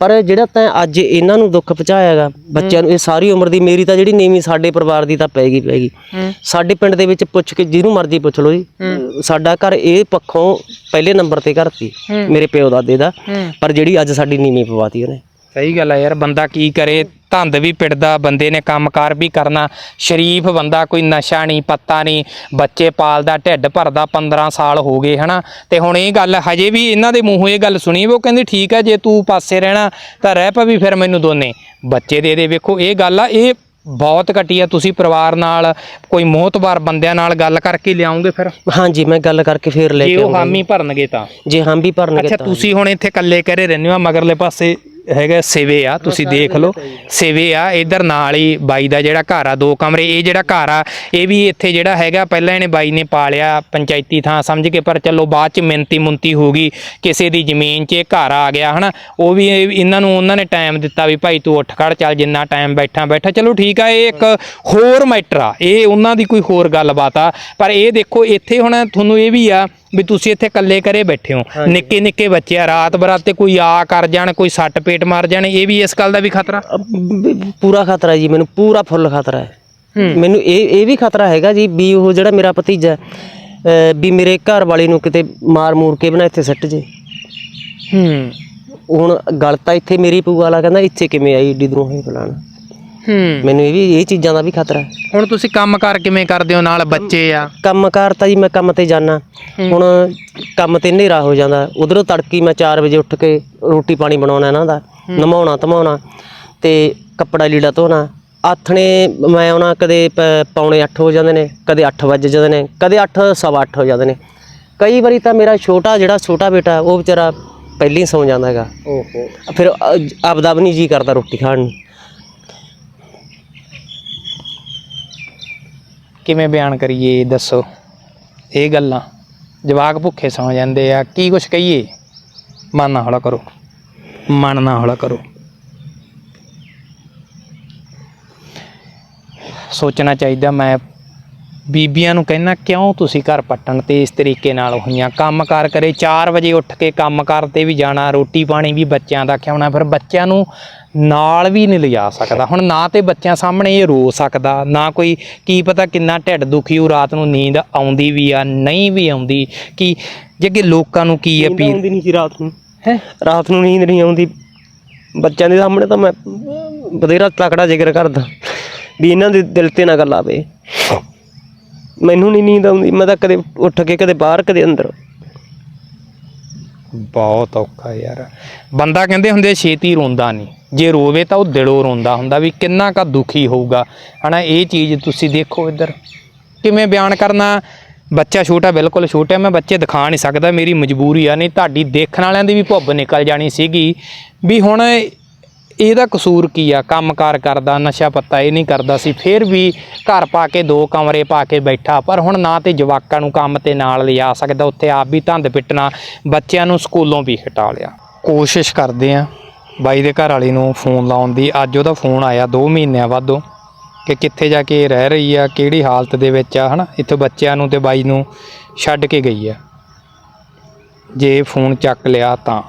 ਪਰ ਜਿਹੜਾ ਤੈਂ ਅੱਜ ਇਹਨਾਂ ਨੂੰ ਦੁੱਖ ਪਹੁੰਚਾਇਆਗਾ ਬੱਚਿਆਂ ਨੂੰ ਇਹ ਸਾਰੀ ਉਮਰ ਦੀ ਮੇਰੀ ਤਾਂ ਜਿਹੜੀ ਨੀਵੀਂ ਸਾਡੇ ਪਰਿਵਾਰ ਦੀ ਤਾਂ ਪੈਗੀ ਪੈਗੀ। ਸਾਡੇ ਪਿੰਡ ਦੇ ਵਿੱਚ ਪੁੱਛ ਕੇ ਜਿਹਨੂੰ ਮਰਜ਼ੀ ਪੁੱਛ ਲਓ ਜੀ। ਸਾਡਾ ਘਰ ਇਹ ਪੱਖੋਂ ਪਹਿਲੇ ਨੰਬਰ ਤੇ ਘਰ ਸੀ ਮੇਰੇ ਪਿਓ ਦਾਦੇ ਦਾ। ਪਰ ਜਿਹੜੀ ਅੱਜ ਸਾਡੀ ਨੀਵੀਂ ਪਵਾਤੀ ਉਹਨੇ। ਸਹੀ ਗੱਲ ਆ ਯਾਰ ਬੰਦਾ ਕੀ ਕਰੇ ਧੰਦ ਵੀ ਪਿੜਦਾ ਬੰਦੇ ਨੇ ਕੰਮਕਾਰ ਵੀ ਕਰਨਾ। ਸ਼ਰੀਫ ਬੰਦਾ ਕੋਈ ਨਸ਼ਾ ਨਹੀਂ ਪੱਤਾ ਨਹੀਂ ਬੱਚੇ ਪਾਲਦਾ ਢਿੱਡ ਭਰਦਾ 15 ਸਾਲ ਹੋ ਗਏ ਹਨਾ? ਤੇ ਹੁਣ ਇਹ ਗੱਲ ਹਜੇ ਵੀ ਇਹਨਾਂ ਦੇ ਮੂੰਹੋਂ ਇਹ ਗੱਲ ਸੁਣੀ ਉਹ ਕਹਿੰਦੀ ਠੀਕ ਹੈ ਜੇ ਤੂੰ ਪਾਸੇ ਰਹਿਣਾ ਤਾਂ ਰਹਿ ਪਾ ਵੀ ਫਿਰ ਮੈਨੂੰ ਦੋਨੇ। ਬੱਚੇ ਦੇ ਦੇ ਵੇਖੋ ਇਹ ਗੱਲ ਆ ਇਹ ਬਹੁਤ ਘਟੀ ਆ ਤੁਸੀਂ ਪਰਿਵਾਰ ਨਾਲ ਕੋਈ ਮੋਹਤਬਾਰ ਬੰਦਿਆਂ ਨਾਲ ਗੱਲ ਕਰਕੇ ਲਿਆਉਂਗੇ ਫਿਰ? ਹਾਂਜੀ ਮੈਂ ਗੱਲ ਕਰਕੇ ਫੇਰ ਲੈ ਜੇ ਕੇ ਉਹ ਆਉਂਗਾ ਹਾਮੀ ਭਰਨਗੇ ਤਾਂ। ਜੇ ਹਾਂ ਵੀ ਭਰਨਗੇ ਅੱਛਾ ਤਾਂ ਤੁਸੀਂ ਹੁਣ ਇੱਥੇ ਇਕੱਲੇ ਕਰੇ ਰਹਿੰਦੇ ਹੋ ਮਗਰਲੇ ਪਾਸੇ ਹੈਗਾ ਸਿਵੇ ਆ ਤੁਸੀਂ ਦੇਖ ਲਓ। ਸਿਵੇ ਆ ਇਧਰ ਨਾਲ ਹੀ ਬਾਈ ਦਾ ਜਿਹੜਾ ਘਰ ਆ ਦੋ ਕਮਰੇ ਇਹ ਜਿਹੜਾ ਘਰ ਆ ਇਹ ਵੀ ਇੱਥੇ ਜਿਹੜਾ ਹੈਗਾ ਪਹਿਲਾਂ ਇਹਨੇ ਬਾਈ ਨੇ ਪਾਲਿਆ ਪੰਚਾਇਤੀ ਥਾਂ ਸਮਝ ਕੇ ਪਰ ਚਲੋ ਬਾਅਦ ਚ ਮਿੰਤੀ ਮੁੰਤੀ ਹੋ ਗਈ ਕਿਸੇ ਦੀ ਜ਼ਮੀਨ 'ਚ ਇਹ ਘਰ ਆ ਗਿਆ ਹਨਾ। ਉਹ ਵੀ ਇਹ- ਇਹਨਾਂ ਨੂੰ ਉਹਨਾਂ ਨੇ ਟਾਈਮ ਦਿੱਤਾ ਵੀ ਭਾਈ ਤੂੰ ਉੱਠ ਖੜ ਚੱਲ ਜਿੰਨਾ ਟਾਈਮ ਬੈਠਾ ਬੈਠਾ। ਚਲੋ ਠੀਕ ਆ ਇਹ ਇੱਕ ਹੋਰ ਮੈਟਰ ਆ ਇਹ ਉਹਨਾਂ ਦੀ ਕੋਈ ਹੋਰ ਗੱਲਬਾਤ ਆ। ਪਰ ਇਹ ਦੇਖੋ ਇੱਥੇ ਹੁਣ ਤੁਹਾਨੂੰ ਇਹ ਵੀ ਆ ਵੀ ਤੁਸੀਂ ਇੱਥੇ ਇਕੱਲੇ ਕਰੇ ਬੈਠੇ ਹੋ। ਨਿੱਕੇ ਨਿੱਕੇ ਬੱਚੇ ਆ ਰਾਤ ਬਰਾਤੇ ਕੋਈ ਆ ਕਰ ਜਾਣ ਕੋਈ ਸੱਟ ਪੇਟ ਮਾਰ ਜਾਣ ਇਹ ਵੀ ਇਸ ਗੱਲ ਦਾ ਵੀ ਖਤਰਾ? ਪੂਰਾ ਖਤਰਾ ਜੀ ਮੈਨੂੰ ਪੂਰਾ ਫੁੱਲ ਖਤਰਾ ਹੈ। ਹੂੰ। ਮੈਨੂੰ ਇਹ ਇਹ ਵੀ ਖਤਰਾ ਹੈਗਾ ਜੀ ਵੀ ਉਹ ਜਿਹੜਾ ਮੇਰਾ ਭਤੀਜਾ ਹੈ, ਵੀ ਮੇਰੇ ਘਰ ਵਾਲੇ ਨੂੰ ਕਿਤੇ ਮਾਰ ਮੂਰ ਕੇ ਬਣਾ ਇੱਥੇ ਸੱਟ ਜੇ। ਹੂੰ। ਹੁਣ ਗੱਲ ਤਾਂ ਇੱਥੇ ਮੇਰੀ ਪਊ ਵਾਲਾ ਕਹਿੰਦਾ ਇੱਥੇ ਕਿਵੇਂ ਆਈ ਏਡੀ ਦੂਰੋਂ ਇਹ ਫਲਾਣਾ। ਹੂੰ। ਮੈਨੂੰ ਇਹ ਵੀ ਇਹ ਚੀਜ਼ਾਂ ਦਾ ਵੀ ਖਤਰਾ। ਹੈ ਹੁਣ ਤੁਸੀਂ ਕੰਮਕਾਰ ਕਿਵੇਂ ਕਰਦੇ ਹੋ? ਨਾਲ ਬੱਚੇ ਆ। ਕੰਮਕਾਰ ਤਾਂ ਜੀ ਮੈਂ ਕੰਮ ਤੇ ਜਾਣਾ ਹੁਣ ਕੰਮ ਤੇ ਹਨੇਰਾ ਹੋ ਜਾਂਦਾ। ਉਧਰੋਂ ਤੜਕੀ ਮੈਂ 4 ਵਜੇ ਉੱਠ ਕੇ ਰੋਟੀ ਪਾਣੀ ਬਣਾਉਣਾ ਇਹਨਾਂ ਦਾ। ਨਮਾਉਣਾ ਧਮਾਉਣਾ ਤੇ ਕੱਪੜਾ ਲੀੜਾ ਧੋਣਾ। ਆਥਣੇ ਮੈਂ ਆਉਣਾ ਕਦੇ ਪੌਣੇ 8 ਹੋ ਜਾਂਦੇ ਨੇ ਕਦੇ 8 ਵੱਜ ਜਾਂਦੇ ਨੇ ਕਦੇ 8 ਸਵਾ 8 ਹੋ ਜਾਂਦੇ ਨੇ। ਕਈ ਵਾਰੀ ਤਾਂ ਮੇਰਾ ਛੋਟਾ ਜਿਹੜਾ ਛੋਟਾ ਬੇਟਾ ਉਹ ਵਿਚਾਰਾ ਪਹਿਲਾਂ ਹੀ ਸੌਂ ਜਾਂਦਾ ਹੈਗਾ। ਓਹੋ। ਫਿਰ ਆਪਦਾ ਵੀ ਨਹੀਂ ਜੀ ਕਰਦਾ ਰੋਟੀ ਖਾਣ ਨੂੰ। ਕਿਵੇਂ ਬਿਆਨ ਕਰੀਏ, ਦੱਸੋ। ਇਹ ਗੱਲਾਂ ਜਵਾਕ ਭੁੱਖੇ ਸੌ ਜਾਂਦੇ ਆ। ਕੀ ਕੁਛ ਕਹੀਏ? ਮਨ ਨਾ ਹੌਲਾ ਕਰੋ। ਮਨ ਨਾ ਹੌਲਾ ਕਰੋ। ਸੋਚਣਾ ਚਾਹੀਦਾ ਮੈਂ, ਬੀਬੀਆਂ ਨੂੰ ਕਹਿਣਾ ਕਿਉਂ ਤੁਸੀਂ ਘਰ ਪੱਟਣ ਤੇ ਇਸ ਤਰੀਕੇ ਨਾਲ ਹੋਈਆਂ? ਕੰਮਕਾਰ ਕਰੇ 4 ਵਜੇ ਉੱਠ ਕੇ ਕੰਮਕਾਰ ਤੇ ਵੀ ਜਾਣਾ, ਰੋਟੀ ਪਾਣੀ ਵੀ ਬੱਚਿਆਂ ਦਾ ਖਿਆਉਣਾ, ਫਿਰ ਬੱਚਿਆਂ ਨੂੰ ਨਾਲ ਵੀ ਨਹੀਂ ਲਿਜਾ ਸਕਦਾ। ਹੁਣ ਨਾ ਤੇ ਬੱਚਿਆਂ ਸਾਹਮਣੇ ਇਹ ਰੋ ਸਕਦਾ ਨਾ ਕੋਈ ਕੀ ਪਤਾ ਕਿੰਨਾ ਢਿੱਡ ਦੁਖੀ ਉਹ ਰਾਤ ਨੂੰ ਨੀਂਦ ਆਉਂਦੀ ਵੀ ਆ ਨਹੀਂ ਵੀ ਆਉਂਦੀ। ਕਿ ਜੇ ਕਿ ਲੋਕਾਂ ਨੂੰ ਕੀ ਅਪੀਲ ਆਉਂਦੀ ਨਹੀਂ ਸੀ ਰਾਤ ਨੂੰ। ਹੈ? ਰਾਤ ਨੂੰ ਨੀਂਦ ਨਹੀਂ ਆਉਂਦੀ। ਬੱਚਿਆਂ ਦੇ ਸਾਹਮਣੇ ਤਾਂ ਮੈਂ ਬਥੇਰਾ ਤਕੜਾ ਜ਼ਿਕਰ ਕਰਦਾ ਵੀ ਇਹਨਾਂ ਦੇ ਦਿਲ ਤੇ ਨਾ ਗੱਲ ਆਵੇ। ਮੈਨੂੰ ਨਹੀਂ ਨੀਂਦ ਆਉਂਦੀ ਮੈਂ ਤਾਂ ਕਦੇ ਉੱਠ ਕੇ ਕਦੇ ਬਾਹਰ ਕਦੇ ਅੰਦਰ। ਬਹੁਤ ਔਖਾ ਯਾਰ। ਬੰਦਾ ਕਹਿੰਦੇ ਹੁੰਦੇ ਛੇਤੀ ਰੋਂਦਾ ਨਹੀਂ। ਜੇ ਰੋਵੇ ਤਾਂ ਉਹ ਦਿਲੋਂ ਰੋਂਦਾ ਹੁੰਦਾ ਵੀ ਕਿੰਨਾ ਕਾ ਦੁਖੀ ਹੋਊਗਾ। ਹਨਾ, ਇਹ ਚੀਜ਼ ਤੁਸੀਂ ਦੇਖੋ ਇੱਧਰ। ਕਿਵੇਂ ਬਿਆਨ ਕਰਨਾ? ਬੱਚਾ ਛੋਟਾ ਬਿਲਕੁਲ ਛੋਟਾ ਮੈਂ ਬੱਚੇ ਦਿਖਾ ਨਹੀਂ ਸਕਦਾ। ਮੇਰੀ ਮਜਬੂਰੀ ਆ, ਨਹੀਂ, ਤੁਹਾਡੀ ਦੇਖਣ ਵਾਲਿਆਂ ਦੀ ਵੀ ਭੁੱਬ ਨਿਕਲ ਜਾਣੀ ਸੀਗੀ। ਵੀ ਹੁਣ ਇਹਦਾ ਕਸੂਰ ਕੀ ਆ? ਕੰਮਕਾਰ ਕਰਦਾ, ਨਸ਼ਾ ਪੱਤਾ ਇਹ ਨਹੀਂ ਕਰਦਾ ਸੀ। ਫਿਰ ਵੀ ਘਰ ਪਾ ਕੇ ਦੋ ਕਮਰੇ ਪਾ ਕੇ ਬੈਠਾ, ਪਰ ਹੁਣ ਨਾ ਤੇ ਜਵਾਕਾਂ ਨੂੰ ਕੰਮ ਤੇ ਨਾਲ ਲਿਆ ਸਕਦਾ, ਉੱਥੇ ਆਪ ਵੀ ਧੰਦ ਪਿੱਟਣਾ, ਬੱਚਿਆਂ ਨੂੰ ਸਕੂਲੋਂ ਵੀ ਹਟਾ ਲਿਆ। ਕੋਸ਼ਿਸ਼ ਕਰਦੇ ਆ ਬਾਈ ਦੇ ਘਰ ਵਾਲੀ ਨੂੰ ਫੋਨ ਲਾਉਣ ਦੀ। ਅੱਜ ਉਹਦਾ ਫੋਨ ਆਇਆ 2 ਮਹੀਨਿਆਂ ਬਾਅਦੋਂ ਕਿ ਕਿੱਥੇ ਜਾ ਕੇ ਰਹਿ ਰਹੀ ਆ, ਕਿਹੜੀ ਹਾਲਤ ਦੇ ਵਿੱਚ ਆ, ਹਨਾ? ਇੱਥੇ ਬੱਚਿਆਂ ਨੂੰ ਤੇ ਬਾਈ ਨੂੰ ਛੱਡ ਕੇ ਗਈ ਆ। ਜੇ ਫੋਨ ਚੱਕ ਲਿਆ ਤਾਂ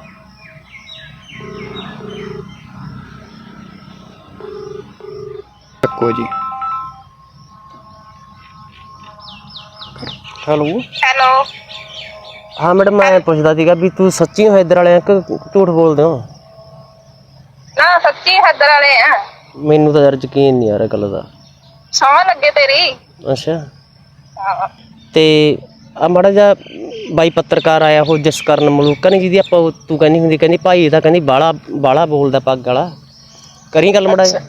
ਚੱਕੋ ਜੀ। ਹੈਲੋ। ਹੈਲੋ। ਹਾਂ ਮੈਡਮ ਮੈਂ ਪੁੱਛਦਾ ਸੀਗਾ ਵੀ ਤੂੰ ਸੱਚੀ ਹੋ ਇੱਧਰ ਵਾਲਿਆਂ ਕਿ ਝੂਠ ਬੋਲਦੇ ਹੋ? ਨਾ ਸੱਚੀ ਹੱਦਰ ਵਾਲੇ ਆ। ਮੈਨੂੰ ਤਾਂ ਯਾਰ ਯਕੀਨ ਨਹੀਂ ਆ ਰਿਹਾ ਗੱਲ ਦਾ। ਸੌਂ ਲੱਗੇ ਤੇਰੀ। ਅੱਛਾ। ਹਾਂ। ਤੇ ਆ ਮਾੜਾ ਜਿਹਾ ਬਾਈ ਪੱਤਰਕਾਰ ਆਇਆ ਉਹ ਜਸਕਰਨ ਮਲੂਕਾ ਨੇ ਜਿਹਦੀ ਆਪਾਂ ਤੂੰ ਕਹਿੰਦੀ ਹੁੰਦੀ ਕਹਿੰਦੀ ਭਾਈ ਇਹਦਾ ਕਹਿੰਦੀ ਬਾਲਾ ਬਾਲਾ ਬੋਲਦਾ ਪੱਗ ਵਾਲਾ। ਕਰੀ ਗੱਲ ਮਾੜਾ ਜਿਹਾ?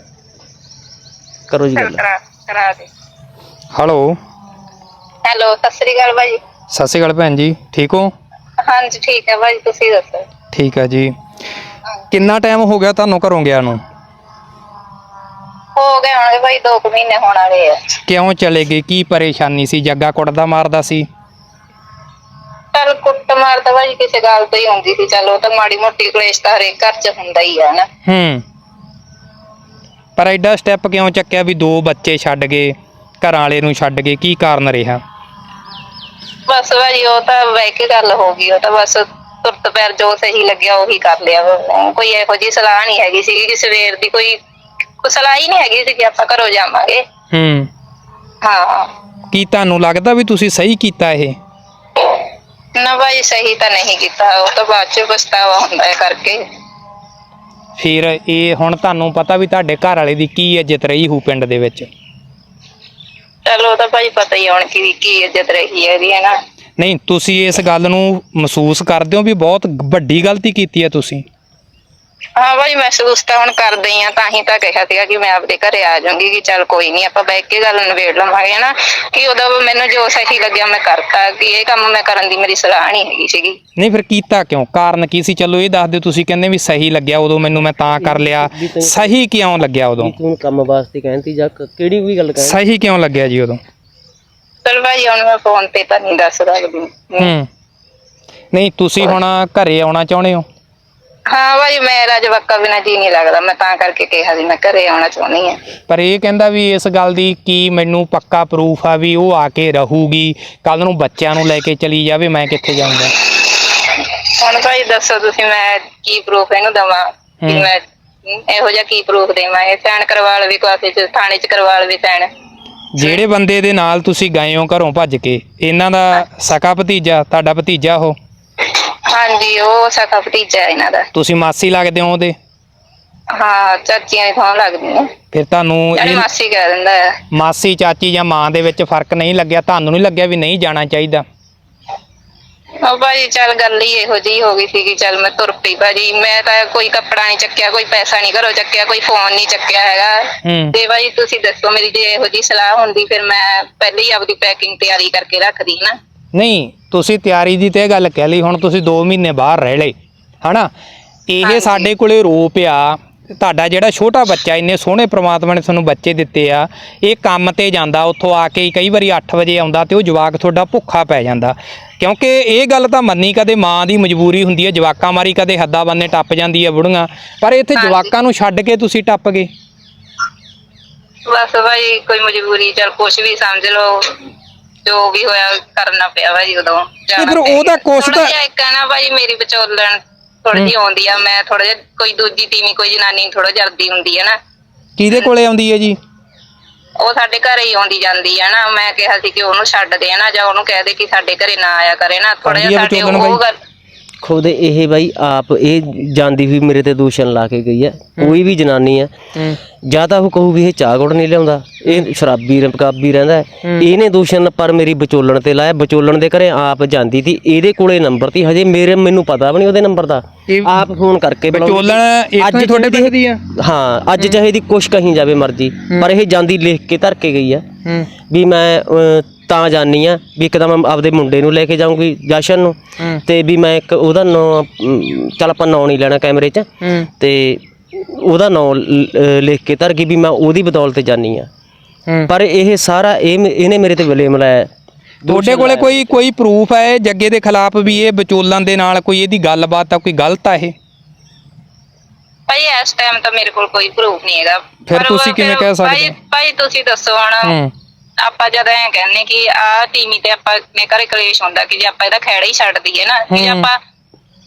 ਕਰੋ ਜੀ ਗੱਲ। ਕਰਾ ਕਰਾ ਦੇ। ਹੈਲੋ। ਹੈਲੋ ਸਤਿ ਸ੍ਰੀ ਅਕਾਲ ਭਾਜੀ। ਸਤਿ ਸ਼੍ਰੀ ਅਕਾਲ ਭੈਣ ਜੀ ਠੀਕ ਹੋ? ਹਾਂਜੀ ਠੀਕ ਹੈ ਭਾਜੀ ਤੁਸੀਂ ਦੱਸੋ? ਠੀਕ ਆ ਜੀ। ਕਿੰਨਾ ਟਾਈਮ ਹੋ ਗਿਆ ਤੁਹਾਨੂੰ ਘਰੋਂ ਗਿਆ ਨੂੰ? ਹੋ ਗਏ ਹੋਣਗੇ ਭਾਈ 2 ਮਹੀਨੇ ਹੋਣ ਵਾਲੇ ਆ। ਕਿਉਂ ਚਲੇ ਗਏ? ਕੀ ਪਰੇਸ਼ਾਨੀ ਸੀ? ਜੱਗਾ ਕੁੱਟਦਾ ਮਾਰਦਾ ਸੀ? ਚੱਲ ਕੁੱਟ ਮਾਰ ਤਾਂ ਭਾਜੀ ਕਿਸੇ ਗੱਲ ਤੋਂ ਹੀ ਹੁੰਦੀ ਸੀ। ਚੱਲ ਉਹ ਤਾਂ ਮਾੜੀ ਮੋਟੀ ਕਲੇਸ਼ ਤਾਂ ਹਰੇਕ ਘਰ 'ਚ ਹੁੰਦਾ ਹੀ ਆ ਨਾ। ਹੂੰ। ਪਰ ਐਡਾ ਸਟੈਪ ਕਿਉਂ ਚੱਕਿਆ ਵੀ ਦੋ ਬੱਚੇ ਛੱਡ ਗਏ ਘਰਾਂ ਵਾਲੇ ਨੂੰ ਛੱਡ ਗਏ ਕੀ ਕਾਰਨ ਰਿਹਾ? ਬਸ ਭਾਜੀ ਉਹ ਤਾਂ ਕੇ ਗੱਲ ਹੋ ਗਈ ਉਹ ਤਾਂ ਬਸ ਤੁਰਤ ਪੈਰ ਜੋ ਸਹੀ ਲੱਗਿਆ ਉਹੀ ਕਰ ਲਿਆ। ਕੋਈ ਇਹੋ ਜੀ ਸਲਾਹ ਨਹੀਂ ਹੈਗੀ ਸੀ ਕਿ ਸਵੇਰ ਦੀ ਕੋਈ ਕੋਈ ਸਲਾਹ ਹੀ ਨਹੀਂ ਹੈਗੀ ਸੀ ਕਿ ਆਪਾਂ ਘਰੋਂ ਜਾਵਾਂਗੇ। ਹੂੰ। ਹਾਂ। ਕੀ ਤੁਹਾਨੂੰ ਲੱਗਦਾ ਵੀ ਤੁਸੀਂ ਸਹੀ ਕੀਤਾ ਇਹ? ਨਾ ਭਾਈ ਸਹੀ ਤਾਂ ਨਹੀਂ ਕੀਤਾ ਉਹ ਤਾਂ ਬਾਅਦ ਚ ਪਛਤਾਵਾ ਹੁੰਦਾ ਹੈ ਕਰਕੇ। ਫਿਰ ਇਹ ਹੁਣ ਤੁਹਾਨੂੰ ਪਤਾ ਵੀ ਤੁਹਾਡੇ ਘਰ ਵਾਲੇ ਦੀ ਕੀ ਇੱਜ਼ਤ ਰਹੀ ਹੂ ਪਿੰਡ ਦੇ ਵਿੱਚ? ਚਲੋ ਤਾਂ ਭਾਈ ਪਤਾ ਹੀ ਹੁਣ ਕੀ ਕੀ ਇੱਜ਼ਤ ਰਹੀ ਹੈ ਇਹਦੀ ਹੈ ਨਾ? ਨਹੀਂ ਤੁਸੀਂ ਇਸ ਗੱਲ ਨੂੰ ਮਹਿਸੂਸ ਕਰਦੇ ਹੋ ਵੀ ਬਹੁਤ ਵੱਡੀ ਗਲਤੀ ਕੀਤੀ ਹੈ ਤੁਸੀਂ। ਹਾਂ ਭਾਈ ਮਹਿਸੂਸ ਤਾਂ ਹੁਣ ਕਰਦੇ ਹੀ ਆ ਤਾਂ ਹੀ ਤਾਂ ਕਿਹਾ ਸੀਗਾ ਕਿ ਮੈਂ ਆਪਦੇ ਘਰੇ ਆ ਜਾਊਂਗੀ ਕਿ ਚੱਲ ਕੋਈ ਨਹੀਂ ਆਪਾਂ ਬੈਠ ਕੇ ਗੱਲ ਨਿਬੇੜ ਲਵਾਂਗੇ ਨਾ ਕਿ ਉਦੋਂ ਮੈਨੂੰ ਜੋ ਸਹੀ ਲੱਗਿਆ ਮੈਂ ਕਰਤਾ ਕਿ ਇਹ ਕੰਮ ਮੈਂ ਕਰਨ ਦੀ ਮੇਰੀ ਸਲਾਹ ਨਹੀਂ ਹੈਗੀ ਸੀਗੀ। ਨਹੀਂ ਫਿਰ ਕੀਤਾ ਕਿਉਂ? ਕਾਰਨ ਕੀ ਸੀ? ਚਲੋ ਇਹ ਦੱਸ ਦਿਓ ਤੁਸੀਂ ਕਹਿੰਦੇ ਵੀ ਸਹੀ ਲੱਗਿਆ ਉਦੋਂ ਮੈਨੂੰ ਮੈਂ ਤਾਂ ਕਰ ਲਿਆ। ਸਹੀ ਕਿਉਂ ਲੱਗਿਆ ਉਦੋਂ? ਵੀ ਤੂੰ ਕੰਮ ਵਾਸਤੇ ਕਹਿੰਦੀ ਜਾਂ ਕ- ਕਿਹੜੀ ਵੀ ਗੱਲ ਕਹਿ ਸਹੀ ਕਿਉਂ ਲੱਗਿਆ ਜੀ ਉਦੋਂ? ਚਲ ਭਾਈ ਹੁਣ ਮੈਂ ਫੋਨ ਤੇ ਤਾਂ ਨਹੀਂ ਦੱਸ ਸਕਦੀ ਹੂੰ। ਨਹੀਂ ਤੁਸੀਂ ਹੁਣ ਘਰੇ ਆਉਣਾ ਚਾਹੁੰਦੇ ਹੋ? ਹਾਂ ਭਾਈ ਮੇਰਾ ਜਵਾਕਾ ਬਿਨਾ ਜੀ ਨਹੀਂ ਲੱਗਦਾ। ਮੈਂ ਤਾਂ ਕਰਕੇ ਕਿਹਾ ਸੀ ਮੈਂ ਘਰੇ ਆਉਣਾ ਚਾਹੁੰਦੀ ਆ ਪਰ ਇਹ ਕਹਿੰਦਾ ਵੀ ਇਸ ਗੱਲ ਦੀ ਕੀ ਮੈਨੂੰ ਪੱਕਾ ਪ੍ਰੂਫ ਆ ਵੀ ਉਹ ਆ ਕੇ ਰਹੂਗੀ ਕੱਲ ਨੂੰ ਬੱਚਿਆਂ ਨੂੰ ਲੈ ਕੇ ਚਲੀ ਜਾਵੇ ਮੈਂ ਕਿੱਥੇ ਜਾਊਂਗਾ? ਹੁਣ ਭਾਈ ਦੱਸੋ ਤੁਸੀਂ ਮੈਂ ਕੀ ਪ੍ਰੂਫ ਇਹਨੂੰ ਦਵਾਂ? ਕਿ ਹੂੰ। ਮੈਂ ਇਹੋ ਜਿਹਾ ਕੀ ਪ੍ਰੂਫ ਦੇਵਾਂ? ਇਹ ਸਾਈਨ ਕਰਵਾ ਲਵੇ ਕਾਫੀ ਚ ਥਾਣੇ ਚ ਕਰਵਾ ਲਵੇ ਸਾਈਨ ਜਿਹੜੇ ਬੰਦੇ ਦੇ ਨਾਲ ਤੁਸੀਂ ਗਏ ਹੋ ਘਰੋਂ ਭੱਜ ਕੇ ਇਹਨਾਂ ਦਾ ਸਕਾ ਭਤੀਜਾ ਤੁਹਾਡਾ ਭਤੀਜਾ ਉਹ? ਹਾਂਜੀ ਉਹ ਸਖਾ ਭਤੀਜਾ ਇਹਨਾਂ ਦਾ। ਤੁਸੀਂ ਮਾਸੀ ਲੱਗਦੇ ਹੋ ਉਹਦੇ? ਹਾਂ ਚਾਚੀਆਂ ਦੀ ਥਾਂ ਲੱਗਦੀ ਹੈ। ਫਿਰ ਤੁਹਾਨੂੰ ਇਹ ਮਾਸੀ ਕਹਿ ਦਿੰਦਾ ਹੈ। ਮਾਸੀ ਚਾਚੀ ਜਾਂ ਮਾਂ ਦੇ ਵਿੱਚ ਫ਼ਰਕ ਨਹੀਂ ਲੱਗਿਆ? ਤੁਹਾਨੂੰ ਨਹੀਂ ਲੱਗਿਆ ਵੀ ਨਹੀਂ ਜਾਣਾ ਚਾਹੀਦਾ? ਉਹ ਭਾਜੀ ਚੱਲ ਗੱਲ ਹੀ ਇਹੋ ਜਿਹੀ ਹੋ ਗਈ ਸੀ ਕਿ ਚੱਲ ਮੈਂ ਤੁਰ ਪਈ ਭਾਜੀ। ਮੈਂ ਤਾਂ ਕੋਈ ਕੱਪੜਾ ਨਹੀਂ ਚੱਕਿਆ ਕੋਈ ਪੈਸਾ ਨਹੀਂ ਘਰੋਂ ਚੱਕਿਆ ਕੋਈ ਫੋਨ ਨਹੀਂ ਚੱਕਿਆ ਹੈਗਾ। ਹੂੰ। ਤੇ ਭਾਜੀ ਤੁਸੀਂ ਦੱਸੋ ਮੇਰੀ ਜੇ ਇਹੋ ਜਿਹੀ ਸਲਾਹ ਹੁੰਦੀ ਫਿਰ ਮੈਂ ਪਹਿਲੇ ਹੀ ਆਪਦੀ ਪੈਕਿੰਗ ਤਿਆਰੀ ਕਰਕੇ ਰੱਖਦੀ ਨਾ। ਨਹੀਂ ਤੁਸੀਂ ਤਿਆਰੀ ਦੀ ਤੇ ਇਹ ਗੱਲ ਕਹਿ ਲਈ ਹੁਣ ਤੁਸੀਂ 2 ਮਹੀਨੇ ਬਾਹਰ ਰਹਿ ਲਏ ਹਨਾ ਇਹ। ਸਾਡੇ ਕੋਲੇ ਰੋਪ ਆ ਤੁਹਾਡਾ ਜਿਹੜਾ ਛੋਟਾ ਬੱਚਾ ਇੰਨੇ ਸੋਹਣੇ ਪ੍ਰਮਾਤਮਾ ਨੇ ਤੁਹਾਨੂੰ ਬੱਚੇ ਦਿੱਤੇ ਆ ਇਹ ਕੰਮ ਤੇ ਜਾਂਦਾ ਉੱਥੋਂ ਆ ਕੇ ਕਈ ਵਾਰੀ 8 ਵਜੇ ਆਉਂਦਾ ਤੇ ਉਹ ਜਵਾਕ ਤੁਹਾਡਾ ਭੁੱਖਾ ਪੈ ਜਾਂਦਾ ਕਿਉਂਕਿ ਇਹ ਗੱਲ ਤਾਂ ਮੰਨੀ ਕਦੇ ਮਾਂ ਦੀ ਮਜਬੂਰੀ ਹੁੰਦੀ ਹੈ ਜਵਾਕਾਂ ਮਾਰੀ ਕਦੇ ਹੱਦਾਂ ਬੰਨੇ ਟੱਪ ਜਾਂਦੀ ਹੈ ਬੁੜੀਆਂ ਪਰ ਇੱਥੇ। ਜਵਾਕਾਂ ਨੂੰ ਛੱਡ ਕੇ ਤੁਸੀਂ ਟੱਪ ਗਏ ਬਸ ਭਾਈ ਕੋਈ ਮਜਬੂਰੀ ਚੱਲ ਕੁਛ ਵੀ ਸਮਝ ਲਓ ਜੋ ਵੀ ਹੋਇਆ ਕਰਨਾ ਪਿਆ ਭਾਈ ਉਦੋਂ। ਜਾਣਾ ਫਿਰ ਪੈ ਉਹਦਾ ਗਿਆ। ਥੋੜ੍ਹਾ ਤਾਂ- ਜਿਹਾ ਇੱਕ ਹੈ ਨਾ ਭਾਈ ਮੇਰੀ ਵਿਚੋਲਣ ਥੋੜੀ ਜਿਹੀ ਆਉਂਦੀ ਆ। ਮੈਂ ਥੋੜਾ ਜਿਹਾ ਕੋਈ ਦੂਜੀ ਤੀਵੀਂ ਕੋਈ ਜਨਾਨੀ ਥੋੜਾ ਜਲਦੀ ਹੁੰਦੀ ਹੈ ਨਾ। ਕਿਹਦੇ ਕੋਲੇ ਆਉਂਦੀ ਹੈ ਜੀ? ਉਹ ਸਾਡੇ ਘਰੇ ਹੀ ਆਉਂਦੀ ਜਾਂਦੀ ਹੈ ਨਾ। ਮੈਂ ਕਿਹਾ ਸੀ ਕਿ ਉਹਨੂੰ ਛੱਡ ਦੇ ਨਾ ਜਾਂ ਉਹਨੂੰ ਕਹਿ ਦੇ ਕਿ ਸਾਡੇ ਘਰੇ ਨਾ ਆਇਆ ਕਰੇ ਨਾ। ਥੋੜਾ ਆਉਂਦੀ ਜਿਹਾ ਆ ਸਾਡੇ ਵਿਚੋਲਣ ਉਹ? ਗੱਲ ਖੁਦ ਇਹ ਬਾਈ ਆਪ ਇਹ ਜਾਂਦੀ ਵੀ ਮੇਰੇ ਤੇ ਦੂਸ਼ਣ ਲਾ ਕੇ ਗਈ ਹੈ। ਕੋਈ ਵੀ ਜਨਾਨੀ ਹੈ। ਜਾਂ ਤਾਂ ਉਹ ਕਹੂ ਵੀ ਇਹ ਚਾਹ ਗੁੜ ਨਹੀਂ ਲਿਆਉਂਦਾ। ਇਹ ਸ਼ਰਾਬੀ ਰਕਾਬੀ ਰਹਿੰਦਾ ਹੈ। ਇਹਨੇ ਦੂਸ਼ਣ ਪਰ ਮੇਰੀ ਵਿਚੋਲਣ ਤੇ ਲਾਇਆ। ਵਿਚੋਲਣ ਦੇ ਘਰੇ ਆਪ ਜਾਂਦੀ ਸੀ। ਇਹਦੇ ਕੋਲੇ ਨੰਬਰ ਸੀ। ਹਜੇ ਮੇਰੇ ਮੈਨੂੰ ਪਤਾ ਵੀ ਨਹੀਂ ਉਹਦੇ ਨੰਬਰ ਦਾ। ਇਹ ਆਪ ਫੋਨ ਕਰਕੇ ਬੁਲਾਉਂਦੀ ਸੀ। ਵਿਚੋਲਣ ਇੱਥੋਂ ਹੀ ਤੁਹਾਡੇ ਪਿੰਡ ਦੀ ਆ ਹਾਂ ਅੱਜ ਚਾਹੇ ਦੀ ਕੁਛ ਕਹੀਂ ਜਾਵੇ ਮਰਜ਼ੀ। ਪਰ ਇਹ ਜਾਂਦੀ ਲਿਖ ਕੇ ਧਰ ਕੇ ਗਈ ਆ ਹੂੰ। ਵੀ ਮੈਂ ਅਹ, ਤਾਂ ਜਾਣੀ ਆ ਵੀ ਇੱਕ ਤਾਂ ਮੈਂ ਆਪਦੇ ਮੁੰਡੇ ਨੂੰ ਲੈ ਕੇ ਜਾਊਂਗੀ ਜਸ਼ਨ ਨੂੰ ਤੇ ਵੀ ਮੈਂ ਇੱਕ ਉਹਦਾ ਨਾਂ ਚੱਲ ਆਪਾਂ ਨਾਂ ਨਹੀਂ ਲੈਣਾ ਕੈਮਰੇ 'ਚ। ਹੂੰ। ਤੇ ਉਹਦਾ ਨਾਂ ਲਿਖ ਕੇ ਧਰ ਗਈ ਵੀ ਮੈਂ ਉਹਦੀ ਬਦੌਲਤ ਜਾਣੀ ਆ। ਹੂੰ। ਪਰ ਇਹ ਸਾਰਾ ਇਹ ਮ- ਇਹਨੇ ਮੇਰੇ ਤੇ ਬਲੇਮ ਲਾਇਆ। ਤੁਹਾਡੇ ਕੋਲੇ ਕੋਈ ਕੋਈ ਪ੍ਰੂਫ ਹੈ ਜੱਗੇ ਦੇ ਖਿਲਾਫ ਵੀ ਇਹ ਵਿਚੋਲਨ ਦੇ ਨਾਲ ਕੋਈ ਇਹਦੀ ਗੱਲਬਾਤ ਆ ਕੋਈ ਗਲਤ ਆ ਇਹ? ਭਾਈ ਇਸ ਟਾਈਮ ਤਾਂ ਮੇਰੇ ਕੋਲ ਕੋਈ ਪ੍ਰੂਫ ਨਹੀਂ ਹੈਗਾ। ਫਿਰ ਪਰ ਤੁਸੀਂ ਕਿਵੇਂ ਫਿਰ ਕਹਿ ਸਕਦੇ ਭਾਈ? ਭਾਈ ਤੁਸੀਂ ਦੱਸੋ ਹੁਣ। ਹੂੰ। ਆਪਾਂ ਜਦ ਐ ਕਹਿੰਨੇ ਕਿ ਆ ਟੀਮੀ ਤੇ ਆਪਾਂ ਨੇ ਘਰੇ ਕਲੇਸ਼ ਹੁੰਦਾ ਕਿ ਜੇ ਆਪਾਂ ਇਹਦਾ ਖੈੜਾ ਹੀ ਛੱਡ ਦਈਏ ਨਾ ਕਿ ਜੇ। ਆਪਾਂ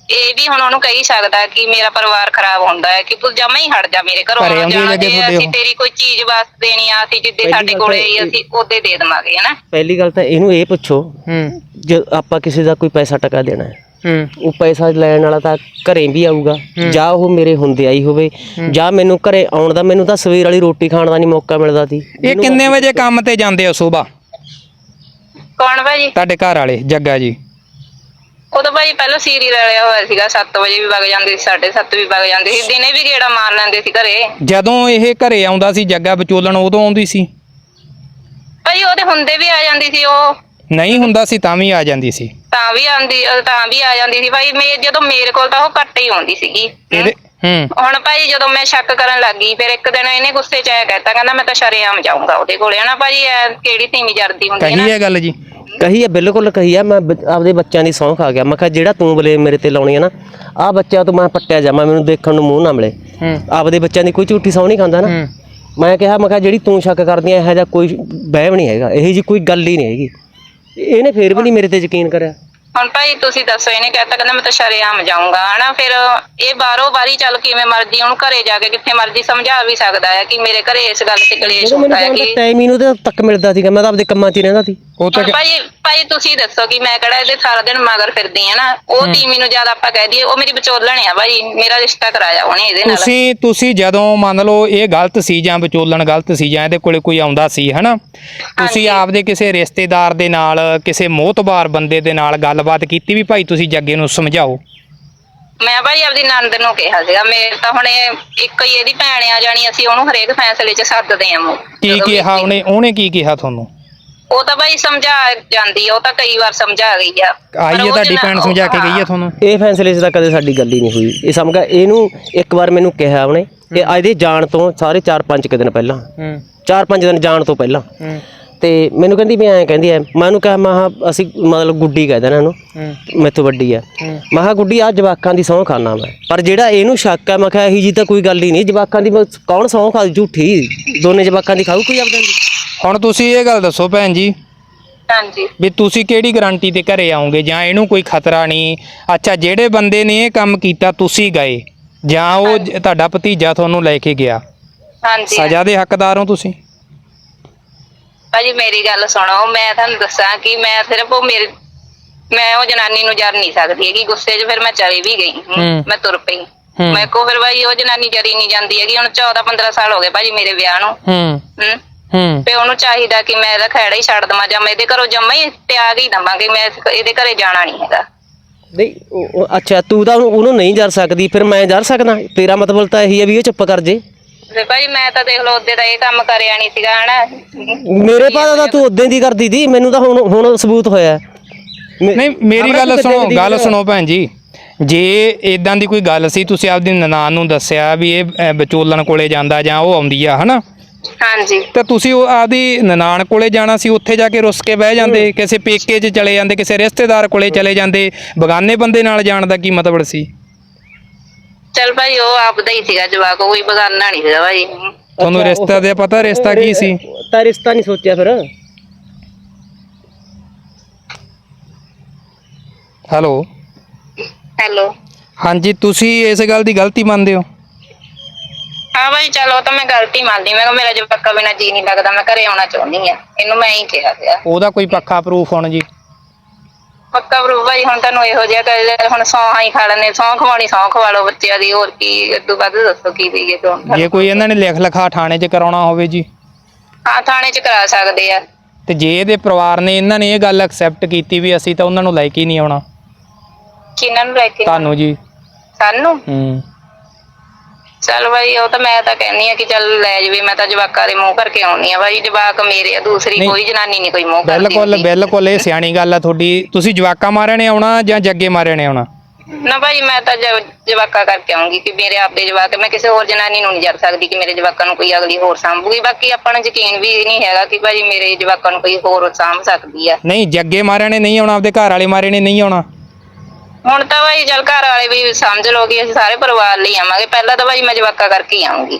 ਇਹ ਵੀ ਹੁਣ ਉਹਨੂੰ ਕਹੀ ਸਕਦਾ ਕਿ ਮੇਰਾ ਪਰਿਵਾਰ ਖਰਾਬ ਹੁੰਦਾ ਹੈ ਕਿ ਤੂੰ ਜਮਾ ਹੀ ਹਟ ਜਾ ਮੇਰੇ ਘਰੋਂ ਘਰੇ ਆਉਂਦੀ ਹੈ ਜਾਂ ਜੇ ਤੁਹਾਡੇ ਅਸੀਂ ਉਹ। ਤੇਰੀ ਕੋਈ ਚੀਜ਼ ਵਾਸਤੇ ਦੇਣੀ ਆ ਅਸੀਂ ਜਿੱਦੇ ਪਹਿਲੀ ਸਾਡੇ ਗੱਲ ਕੋਲੇ ਤਾਂ ਆਈ ਅਸੀਂ ਉਹਦੇ ਦੇ ਦੇਵਾਂਗੇ ਹਨਾ ਪਹਿਲੀ ਗੱਲ ਤਾਂ ਇਹਨੂੰ ਇਹ ਪੁੱਛੋ ਹੂੰ ਜੇ ਆਪਾਂ ਕਿਸੇ ਦਾ ਕੋਈ ਪੈਸਾ ਟਕਾ ਦੇਣਾ ਹੈ ਹੂੰ। ਉਹ ਪੈਸਾ ਲੈਣ ਵਾਲਾ ਤਾਂ ਘਰੇ ਵੀ ਆਊਗਾ। ਜਾਂ ਉਹ ਮੇਰੇ ਹੁੰਦੇ ਆਈ ਹੋਵੇ ਜਾਂ ਮੈਨੂੰ ਘਰੇ ਆਉਣ ਦਾ ਮੈਨੂੰ ਤਾਂ ਸਵੇਰ ਵਾਲੀ ਰੋਟੀ ਖਾਣ ਦਾ ਨਹੀਂ ਮੌਕਾ ਮਿਲਦਾ ਸੀ। ਇਹ ਕਿੰਨੇ ਵਜੇ ਕੰਮ ਤੇ ਜਾਂਦੇ ਹੋ ਸਵੇਰ? ਕੌਣ ਭਾਜੀ? ਤੁਹਾਡੇ ਘਰ ਵਾਲੇ ਜੱਗਾ ਜੀ। ਉਹ ਤਾਂ ਭਾਈ ਪਹਿਲਾਂ ਸੀਰੀਅਲ ਵਾਲਿਆ ਹੋਇਆ ਸੀਗਾ 7 ਵਜੇ ਵੀ ਵਗ ਜਾਂਦੇ ਸੀ 7:30 ਵੀ ਵਗ ਜਾਂਦੇ ਸੀ ਦਿਨੇ ਵੀ ਗੇੜਾ ਮਾਰ ਲੈਂਦੇ ਸੀ ਘਰੇ। ਜਦੋਂ ਇਹ ਘਰੇ ਆਉਂਦਾ ਸੀ ਜੱਗਾ ਵਿਚੋਲਣ ਉਦੋਂ ਆਉਂਦੀ ਸੀ? ਭਾਈ ਉਹਦੇ ਹੁੰਦੇ ਵੀ ਆ ਜਾਂਦੀ ਸੀ ਉਹ ਨਹੀਂ ਹੁੰਦਾ ਸੀ ਤਾਂ ਵੀ ਆ ਜਾਂਦੀ ਸੀ। ਤਾਂ ਵੀ ਆਂਦੀ ਅਹ ਤਾਂ ਵੀ ਆ ਜਾਂਦੀ ਸੀ। ਭਾਈ ਮੇ ਜਦੋਂ ਮੇਰੇ ਕੋਲ ਤਾਂ ਉਹ ਘੱਟ ਹੀ ਆਉਂਦੀ ਸੀਗੀ। ਇਹਦੇ ਹੂੰ। ਹੁਣ ਭਾਈ ਜਦੋਂ ਮੈਂ ਸ਼ੱਕ ਕਰਨ ਲੱਗੀ ਫਿਰ ਇੱਕ ਦਿਨ ਇਹਨੇ ਗੁੱਸੇ ਚ ਆਇਆ ਕਹਿਤਾ ਕਹਿੰਦਾ ਮੈਂ ਤਾਂ ਸ਼ਰੇਆਮ ਜਾਊਂਗਾ ਉਹਦੇ ਕੋਲੇ। ਹਨਾ ਭਾਈ ਐ ਕਿਹੜੀ ਤੀਵੀਂ ਜਰਦੀ ਹੁੰਦੀ ਹੈ ਕਹੀ ਨਾ? ਇਹ ਗੱਲ ਜੀ। ਕਹੀ ਆ ਬਿਲਕੁਲ ਕਹੀ ਆ ਮੈਂ ਬ- ਆਪਦੇ ਬੱਚਿਆਂ ਦੀ ਸੌਂਹ ਖਾ ਗਿਆ। ਮੈਂ ਕਿਹਾ ਜਿਹੜਾ ਤੂੰ ਬਲੇ ਮੇਰੇ ਤੇ ਲਾਉਣੀ ਆ ਨਾ ਆ ਬੱਚਾ ਤੋਂ ਮੈਂ ਪੱਟਿਆ ਜਾਵਾਂ ਮੈਨੂੰ ਦੇਖਣ ਨੂੰ ਮੂੰਹ ਨਾ ਮਿਲੇ। ਹੂੰ। ਆਪਦੇ ਬੱਚਿਆਂ ਦੀ ਕੋਈ ਝੂਠੀ ਸੌਂ ਨਹੀਂ ਖਾਂਦਾ ਨਾ। ਹੂੰ। ਮੈਂ ਕਿਹਾ ਮੈਂ ਕਿਹਾ ਜਿਹੜੀ ਤੂੰ ਸ਼ੱਕ ਕਰਦੀ ਆ ਇਹੋ ਜਿਹਾ ਕੋਈ ਵਹਿਮ ਨਹੀਂ ਹੈਗਾ। ਇਹੋ ਜੀ ਕੋਈ ਗੱਲ ਹੀ ਨਹੀਂ ਹੈਗੀ। ਇਹਨੇ ਫੇਰ ਵੀ ਨਹੀਂ ਮੇਰੇ ਤੇ ਯਕੀਨ ਕਰਿਆ। ਹੁਣ ਭਾਈ ਤੁਸੀਂ ਦੱਸੋ ਇਹਨੇ ਕਹਿਤਾ ਕਹਿੰਦਾ ਮੈਂ ਤਾਂ ਸ਼ਰੇਆਮ ਜਾਊਂਗਾ ਹਨਾ? ਫਿਰ ਇਹ ਬਾਹਰੋਂ ਬਾਰੀ ਚੱਲ ਕਿਵੇਂ ਮਰਜ਼ੀ ਉਹਨੂੰ ਘਰੇ ਜਾ ਕੇ ਕਿੱਥੇ ਮਰਜ਼ੀ ਸਮਝਾ ਵੀ ਸਕਦਾ ਹੈ ਕਿ ਮੇਰੇ ਘਰੇ ਇਸ ਗੱਲ ਤੇ ਕਲੇਸ਼ ਜਦੋਂ ਹੁੰਦਾ ਹੈ ਕਿ ਟਾਈਮ ਹੀ ਨੂੰ ਤੇ ਤੱਕ ਮਿਲਦਾ ਸੀਗਾ ਮੈਂ ਤਾਂ ਆਪਦੇ ਕੰਮਾਂ 'ਚ ਹੀ ਰਹਿੰਦਾ ਸੀ। ਉਹ ਤਾਂ ਹੁਣ ਭਾਈ ਭਾਈ ਤੁਸੀਂ ਦੱਸੋ ਕਿ ਮੈਂ ਕਿਹੜਾ ਇਹਦੇ ਸਾਰਾ ਦਿਨ ਮਗਰ ਫਿਰਦੀ ਆ ਨਾ? ਉਹ ਟੀਮੀ ਨੂੰ ਜ਼ਿਆਦਾ ਆਪਾਂ ਕਹਿ ਦਈਏ ਉਹ ਮੇਰੀ ਵਿਚੋਲਣ ਆ ਭਾਈ। ਮੇਰਾ ਰਿਸ਼ਤਾ ਕਰਾਇਆ ਉਹਨੇ ਇਹਦੇ ਨਾਲ। ਤੁਸੀਂ ਤੁਸੀਂ ਜਦੋਂ ਮੰਨ ਲਓ ਇਹ ਗਲਤ ਸੀ ਜਾਂ ਵਿਚੋਲਣ ਗਲਤ ਸੀ ਜਾਂ ਇਹਦੇ ਕੋਲੇ ਕੋਈ ਆਉਂਦਾ ਸੀ ਹਨਾ? ਤੁਸੀਂ ਆਪਦੇ ਕਿਸੇ ਰਿਸ਼ਤੇਦਾਰ ਦੇ ਨਾਲ ਕਿਸੇ ਮੋਹਤਬਾਰ ਬੰਦੇ ਦੇ ਨਾਲ ਗੱਲਬਾਤ ਕੀਤੀ ਵੀ ਭਾਈ ਤੁਸੀਂ ਜੱਗੇ ਨੂੰ ਸਮਝਾਓ? ਮੈਂ ਭਾਈ ਆਪਦੀ ਨੰਦ ਨੂੰ ਕਿਹਾ ਸੀਗਾ। ਮੇਰੇ ਤਾਂ ਹੁਣ ਇਹ ਇੱਕ ਹੀ ਇਹਦੀ ਭੈਣ ਆ ਜਾਣੀ ਅਸੀਂ ਉਹਨੂੰ ਹਰੇਕ ਫੈਸਲੇ 'ਚ ਸੱਦਦੇ ਆਂ ਮੂੰਹ ਕੀ ਜਦੋਂ ਕਿਹਾ ਉਹਨੇ? ਉਹਨੇ ਕੀ ਕਿਹਾ ਤੁਹਾਨੂੰ? ਉਹ ਤਾਂ ਭਾਈ ਸਮਝਾ ਜਾਂਦੀ ਆ ਉਹ ਤਾਂ ਕਈ ਵਾਰ ਸਮਝਾ ਗਈ ਆ। ਆਈ ਪਰ ਹੈ ਉਹ ਤੁਹਾਡੀ ਜਿੰਨਾ- ਭੈਣ ਸਮਝਾ ਕੇ ਗਈ ਹੈ ਤੁਹਾਨੂੰ? ਇਹ ਫੈਸਲੇ 'ਚ ਤਾਂ ਕਦੇ ਸਾਡੀ ਗੱਲ ਹੀ ਨਹੀਂ ਹੋਈ। ਇਹ ਸਮਝਾ ਇਹਨੂੰ ਇੱਕ ਵਾਰ ਮੈਨੂੰ ਕਿਹਾ ਉਹਨੇ ਕਿ ਇਹਦੇ ਜਾਣ ਤੋਂ ਸਾਰੇ 4-5 ਕੁ ਦਿਨ ਪਹਿਲਾਂ। ਹੂੰ। 4-5 ਦਿਨ ਜਾਣ ਤੋਂ ਪਹਿਲਾਂ। ਹੂੰ। ਤੇ ਮੈਨੂੰ ਕਹਿੰਦੀ ਵੀ ਐਂ ਕਹਿੰਦੀ ਐ ਮੈਂ ਉਹਨੂੰ ਕਿਹਾ ਮੈਂ ਕਿਹਾ ਅਸੀਂ ਮਤਲਬ ਗੁੱਡੀ ਕਹਿੰਦੇ ਨੇ ਇਹਨੂੰ ਹੂੰ। ਮੈਥੋਂ ਵੱਡੀ ਐ। ਮੈਂ ਕਿਹਾ ਗੁੱਡੀ ਆ ਜਵਾਕਾਂ ਦੀ ਸਹੁੰ ਖਾਨਾ ਮੈਂ। ਪਰ ਜਿਹੜਾ ਇਹਨੂੰ ਸ਼ੱਕ ਹੈ ਮੈਂ ਕਿਹਾ ਇਹੀ ਜੀ ਤਾਂ ਕੋਈ ਗੱਲ ਹੀ ਨਹੀਂ। ਜਵਾਕਾਂ ਦੀ ਮੈਂ- ਕੌਣ ਸਹੁੰ ਖਾ ਝੂਠੀ ਦੋਨੇ ਜਵਾਕਾਂ ਦੀ ਖਾਊ ਕੋਈ ਆਪਦਾ ਦੀ? ਹੁਣ ਤੁਸੀਂ ਇਹ ਗੱਲ ਦੱਸੋ ਭੈਣ ਜੀ ਹਾਂਜੀ। ਵੀ ਤੁਸੀਂ ਕਿਹੜੀ ਗਾਰੰਟੀ ਤੇ ਘਰੇ ਆਉਂਗੇ ਜਾਂ ਇਹਨੂੰ ਕੋਈ ਖਤਰਾ ਨਹੀਂ? ਅੱਛਾ ਜਿਹੜੇ ਬੰਦੇ ਨੇ ਇਹ ਕੰਮ ਕੀਤਾ ਤੁਸੀਂ ਗਏ। ਜਾਂ ਉਹ ਜ- ਤੁਹਾਡਾ ਭਤੀਜਾ ਤੁਹਾਨੂੰ ਲੈ ਕੇ ਗਿਆ। ਹਾਂਜੀ ਸਜ਼ਾ ਦੇ ਹੱਕਦਾਰ ਹੋ ਤੁਸੀਂ? ਭਾਜੀ ਮੇਰੀ ਗੱਲ ਸੁਣੋ। ਮੈਂ ਤੁਹਾਨੂੰ ਦੱਸਾਂ ਕਿ ਮੈਂ ਸਿਰਫ ਉਹ ਮੇਰੇ ਮੈਂ ਉਹ ਜਨਾਨੀ ਨੂੰ ਜਰ ਨਹੀਂ ਸਕਦੀ ਹੈਗੀ। ਗੁੱਸੇ 'ਚ ਫਿਰ ਮੈਂ ਚਲੀ ਵੀ ਗਈ। ਹੂੰ। ਮੈਂ ਤੁਰ ਪਈ। ਹੂੰ। ਮੈਂ ਕੋ ਫਿਰ ਭਾਈ ਉਹ ਜਨਾਨੀ ਜਰੀ ਨਹੀਂ ਜਾਂਦੀ ਹੈਗੀ। ਹੁਣ 14 15 ਸਾਲ ਹੋ ਗਏ ਭਾਜੀ ਮੇਰੇ ਵਿਆਹ ਨੂੰ। ਹੂੰ। ਹੂੰ। ਹੂੰ। ਤੇ ਉਹਨੂੰ ਚਾਹੀਦਾ ਕਿ ਮੈਂ ਇਹਦਾ ਖੈੜਾ ਹੀ ਛੱਡ ਦਵਾਂ ਜਾਂ ਮੈਂ ਇਹਦੇ ਘਰੋਂ ਜੰਮਾ ਹੀ ਤਿਆਗ ਹੀ ਦਵਾਂਗੇ ਮੈਂ ਇਸ- ਇਹਦੇ ਘਰੇ ਜਾਣਾ ਨਹੀਂ ਹੈਗਾ। ਨਹੀਂ ਉਹ- ਉਹ- ਅੱਛਾ ਤੂੰ ਤਾਂ ਉਹਨੂੰ ਨਹੀਂ ਜਰ ਸਕਦੀ ਫਿਰ ਮੈਂ ਜਰ ਸਕਦਾ? ਤੇਰਾ ਮਤਲਬ ਤਾਂ ਇਹੀ ਹੈ ਵੀ ਇਹ ਚੁੱਪ ਕਰ ਜੇ। ਤੇ ਭਾਜੀ ਮੈਂ ਤਾਂ ਦੇਖ ਲਓ ਉਹਦੇ ਦਾ ਇਹ ਕੰਮ ਕਰਿਆ ਨਹੀਂ ਸੀਗਾ ਹਨਾ? ਮੇਰੇ ਪਾਦਾ ਤਾਂ ਤੂੰ ਉਦੋਂ ਦੀ ਕਰਦੀ ਦੀ ਮੈਨੂੰ ਤਾਂ ਹੁਣ ਹੁਣ ਸਬੂਤ ਹੋਇਆ ਮੇ- ਨਹੀਂ ਮੇਰੀ ਗੱਲ ਸੁਣੋ ਗੱਲ। ਸੁਣੋ ਭੈਣ ਜੀ। ਜੇ ਇਦਾਂ ਦੀ ਕੋਈ ਗੱਲ ਸੀ ਤੁਸੀਂ ਆਪਦੀ ਨਨਾਣ ਨੂੰ ਦੱਸਿਆ ਵੀ ਇਹ ਅ, ਵਿਚੋਲਣ ਕੋਲੇ ਜਾਂਦਾ ਜਾਂ ਉਹ ਆਉਂਦੀ ਆ ਹਨਾ? ਹਾਂਜੀ। ਤੇ ਤੁਸੀਂ ਉਹ ਆਪਦੀ ਨਨਾਣ ਕੋਲੇ ਜਾਣਾ ਸੀ ਉੱਥੇ ਜਾ ਕੇ ਰੁੱਸ ਕੇ ਬਹਿ ਜਾਂਦੇ ਕਿਸੇ ਪੇਕੇ 'ਚ ਚਲੇ ਜਾਂਦੇ ਕਿਸੇ ਰਿਸ਼ਤੇਦਾਰ ਕੋਲੇ ਚਲੇ ਜਾਂਦੇ ਬਗਾਨੇ ਬੰਦੇ ਨਾਲ ਜਾਣ ਦਾ ਕੀ ਮਤਲਬ ਸੀ? ਚਲ ਭਾਈ ਉਹ ਆਪਦਾ ਹੀ ਸੀਗਾ ਜਵਾਕ ਕੋਈ ਬਗਾਨਾ ਨਹੀਂ ਸੀਗਾ ਭਾਈ। ਤੁਹਾਨੂੰ ਰਿਸ਼ਤਾ ਦੇ ਪਤਾ ਰਿਸ਼ਤਾ ਕੀ ਸੀ? ਤਾਂ ਰਿਸ਼ਤਾ ਨਹੀਂ ਸੋਚਿਆ ਫਿਰ। ਹੈਲੋ। ਹੈਲੋ। ਹਾਂਜੀ ਤੁਸੀਂ ਇਸ ਗੱਲ ਦੀ ਗਲਤੀ ਮੰਨਦੇ ਹੋ? ਹਾਂ ਭਾਈ ਚਲੋ ਤਾਂ ਮੈਂ ਗਲਤੀ ਮੰਨਦੀ। ਮੈਂ ਕਿਹਾ ਮੇਰਾ ਜਵਾਕਾ ਬਿਨਾ ਜੀ ਨਹੀਂ ਲੱਗਦਾ ਮੈਂ ਘਰੇ ਆਉਣਾ ਚਾਹੁੰਦੀ ਆ ਇਹਨੂੰ ਮੈਂ ਹੀ ਕਿਹਾ ਸੀਗਾ। ਉਹਦਾ ਕੋਈ ਪੱਕਾ ਪ੍ਰੂਫ ਹੁਣ ਜੀ। ਪੱਕਾ ਪ੍ਰੂਫ ਭਾਈ ਹੁਣ ਤੁਹਾਨੂੰ ਇਹੋ ਜਿਹਾ ਕਰ ਹੁਣ ਸੌਂ ਹੀ ਖਾ ਲੈਣੇ ਸੌਂ ਖਵਾਉਣੀ ਸੌਂ ਖਵਾ ਲਓ ਬੱਚਿਆਂ ਦੀ ਹੋਰ ਕੀ ਇਦੋਂ ਵੱਧ ਦੱਸੋ ਕੀ ਦਈਏ ਤੁਹਾਨੂੰ ਜੇ ਕੋਈ ਇਹਨਾਂ ਨੇ ਲਿਖ ਲਿਖਾ ਥਾਣੇ 'ਚ ਕਰਾਉਣਾ ਹੋਵੇ ਜੀ। ਹਾਂ ਥਾਣੇ ਚ ਕਰਾ ਸਕਦੇ ਆ। ਤੇ ਜੇ ਇਹਦੇ ਪਰਿਵਾਰ ਨੇ ਇਹਨਾਂ ਨੇ ਇਹ ਗੱਲ ਐਕਸੈਪਟ ਕੀਤੀ ਵੀ ਅਸੀਂ ਤਾਂ ਉਹਨਾਂ ਨੂੰ ਲੈ ਕੇ ਹੀ ਨਹੀਂ ਆਉਣਾ। ਕਿਹਨਾਂ ਨੂੰ ਲੈ ਕੇ ਤੁਹਾਨੂੰ ਜੀ। ਸਾਨੂੰ? ਹੂੰ। ਚੱਲ ਭਾਈ ਉਹ ਤਾਂ ਮੈਂ ਤਾਂ ਕਹਿੰਨੀ ਆ ਕਿ ਚੱਲ ਲੈ ਜਵੇ ਮੈਂ ਤਾਂ ਜਵਾਕਾਂ ਦੇ ਮੂੰਹ ਕਰਕੇ ਆਉਣੀ ਆ ਭਾਈ ਜਵਾਕ ਮੇਰੇ ਆ ਦੂਸਰੀ ਨਹੀਂ। ਕੋਈ ਜਨਾਨੀ ਨਹੀਂ ਕੋਈ ਮੂੰਹ ਕਰਦੀ ਬਿਲਕੁਲ ਹੁੰਦੀ। ਬਿਲਕੁਲ ਇਹ ਸਿਆਣੀ ਗੱਲ ਆ ਤੁਹਾਡੀ ਤੁਸੀਂ ਜਵਾਕਾਂ ਮਾਰਿਆਂ ਨੇ ਆਉਣਾ ਜਾਂ ਜੱਗੇ ਮਾਰਿਆਂ ਨੇ ਆਉਣਾ ਨਾ ਭਾਈ ਮੈਂ ਤਾਂ ਜਵਾਕਾਂ ਕਰਕੇ ਆਉਂਗੀ ਕਿ ਮੇਰੇ ਆਪਦੇ ਜਵਾਕ ਮੈਂ ਕਿਸੇ ਹੋਰ ਜਨਾਨੀ ਨੂੰ ਨਹੀਂ ਜਰ ਸਕਦੀ ਕਿ ਮੇਰੇ ਜਵਾਕਾਂ ਨੂੰ ਕੋਈ ਅਗਲੀ ਹੋਰ ਸਾਂਭੂਗੀ ਬਾਕੀ ਆਪਾਂ ਨੂੰ ਯਕੀਨ ਵੀ ਨਹੀਂ ਹੈਗਾ ਕਿ ਭਾਈ ਮੇਰੇ ਜਵਾਕਾਂ ਨੂੰ ਕੋਈ ਹੋਰ ਸਾਂਭ ਸਕਦੀ ਆ ਨਹੀਂ ਜੱਗੇ ਮਾਰਿਆਂ ਨੇ ਨਹੀਂ ਆਉਣਾ ਆਪਦੇ ਘਰ ਵਾਲੇ ਮਾਰੇ ਨੇ ਨਹੀਂ ਆਉਣਾ ਹੁਣ ਤਾਂ ਭਾਈ ਚੱਲ ਘਰ ਵਾਲੇ ਵੀ ਸਮਝ ਕਿ ਅਸੀਂ ਸਾਰੇ ਪਰਿਵਾਰ ਲਈ ਆਵਾਂਗੇ। ਪਹਿਲਾਂ ਤਾਂ ਭਾਈ ਮੈਂ ਜਵਾਕਾਂ ਕਰਕੇ ਹੀ ਆਉਂਗੀ।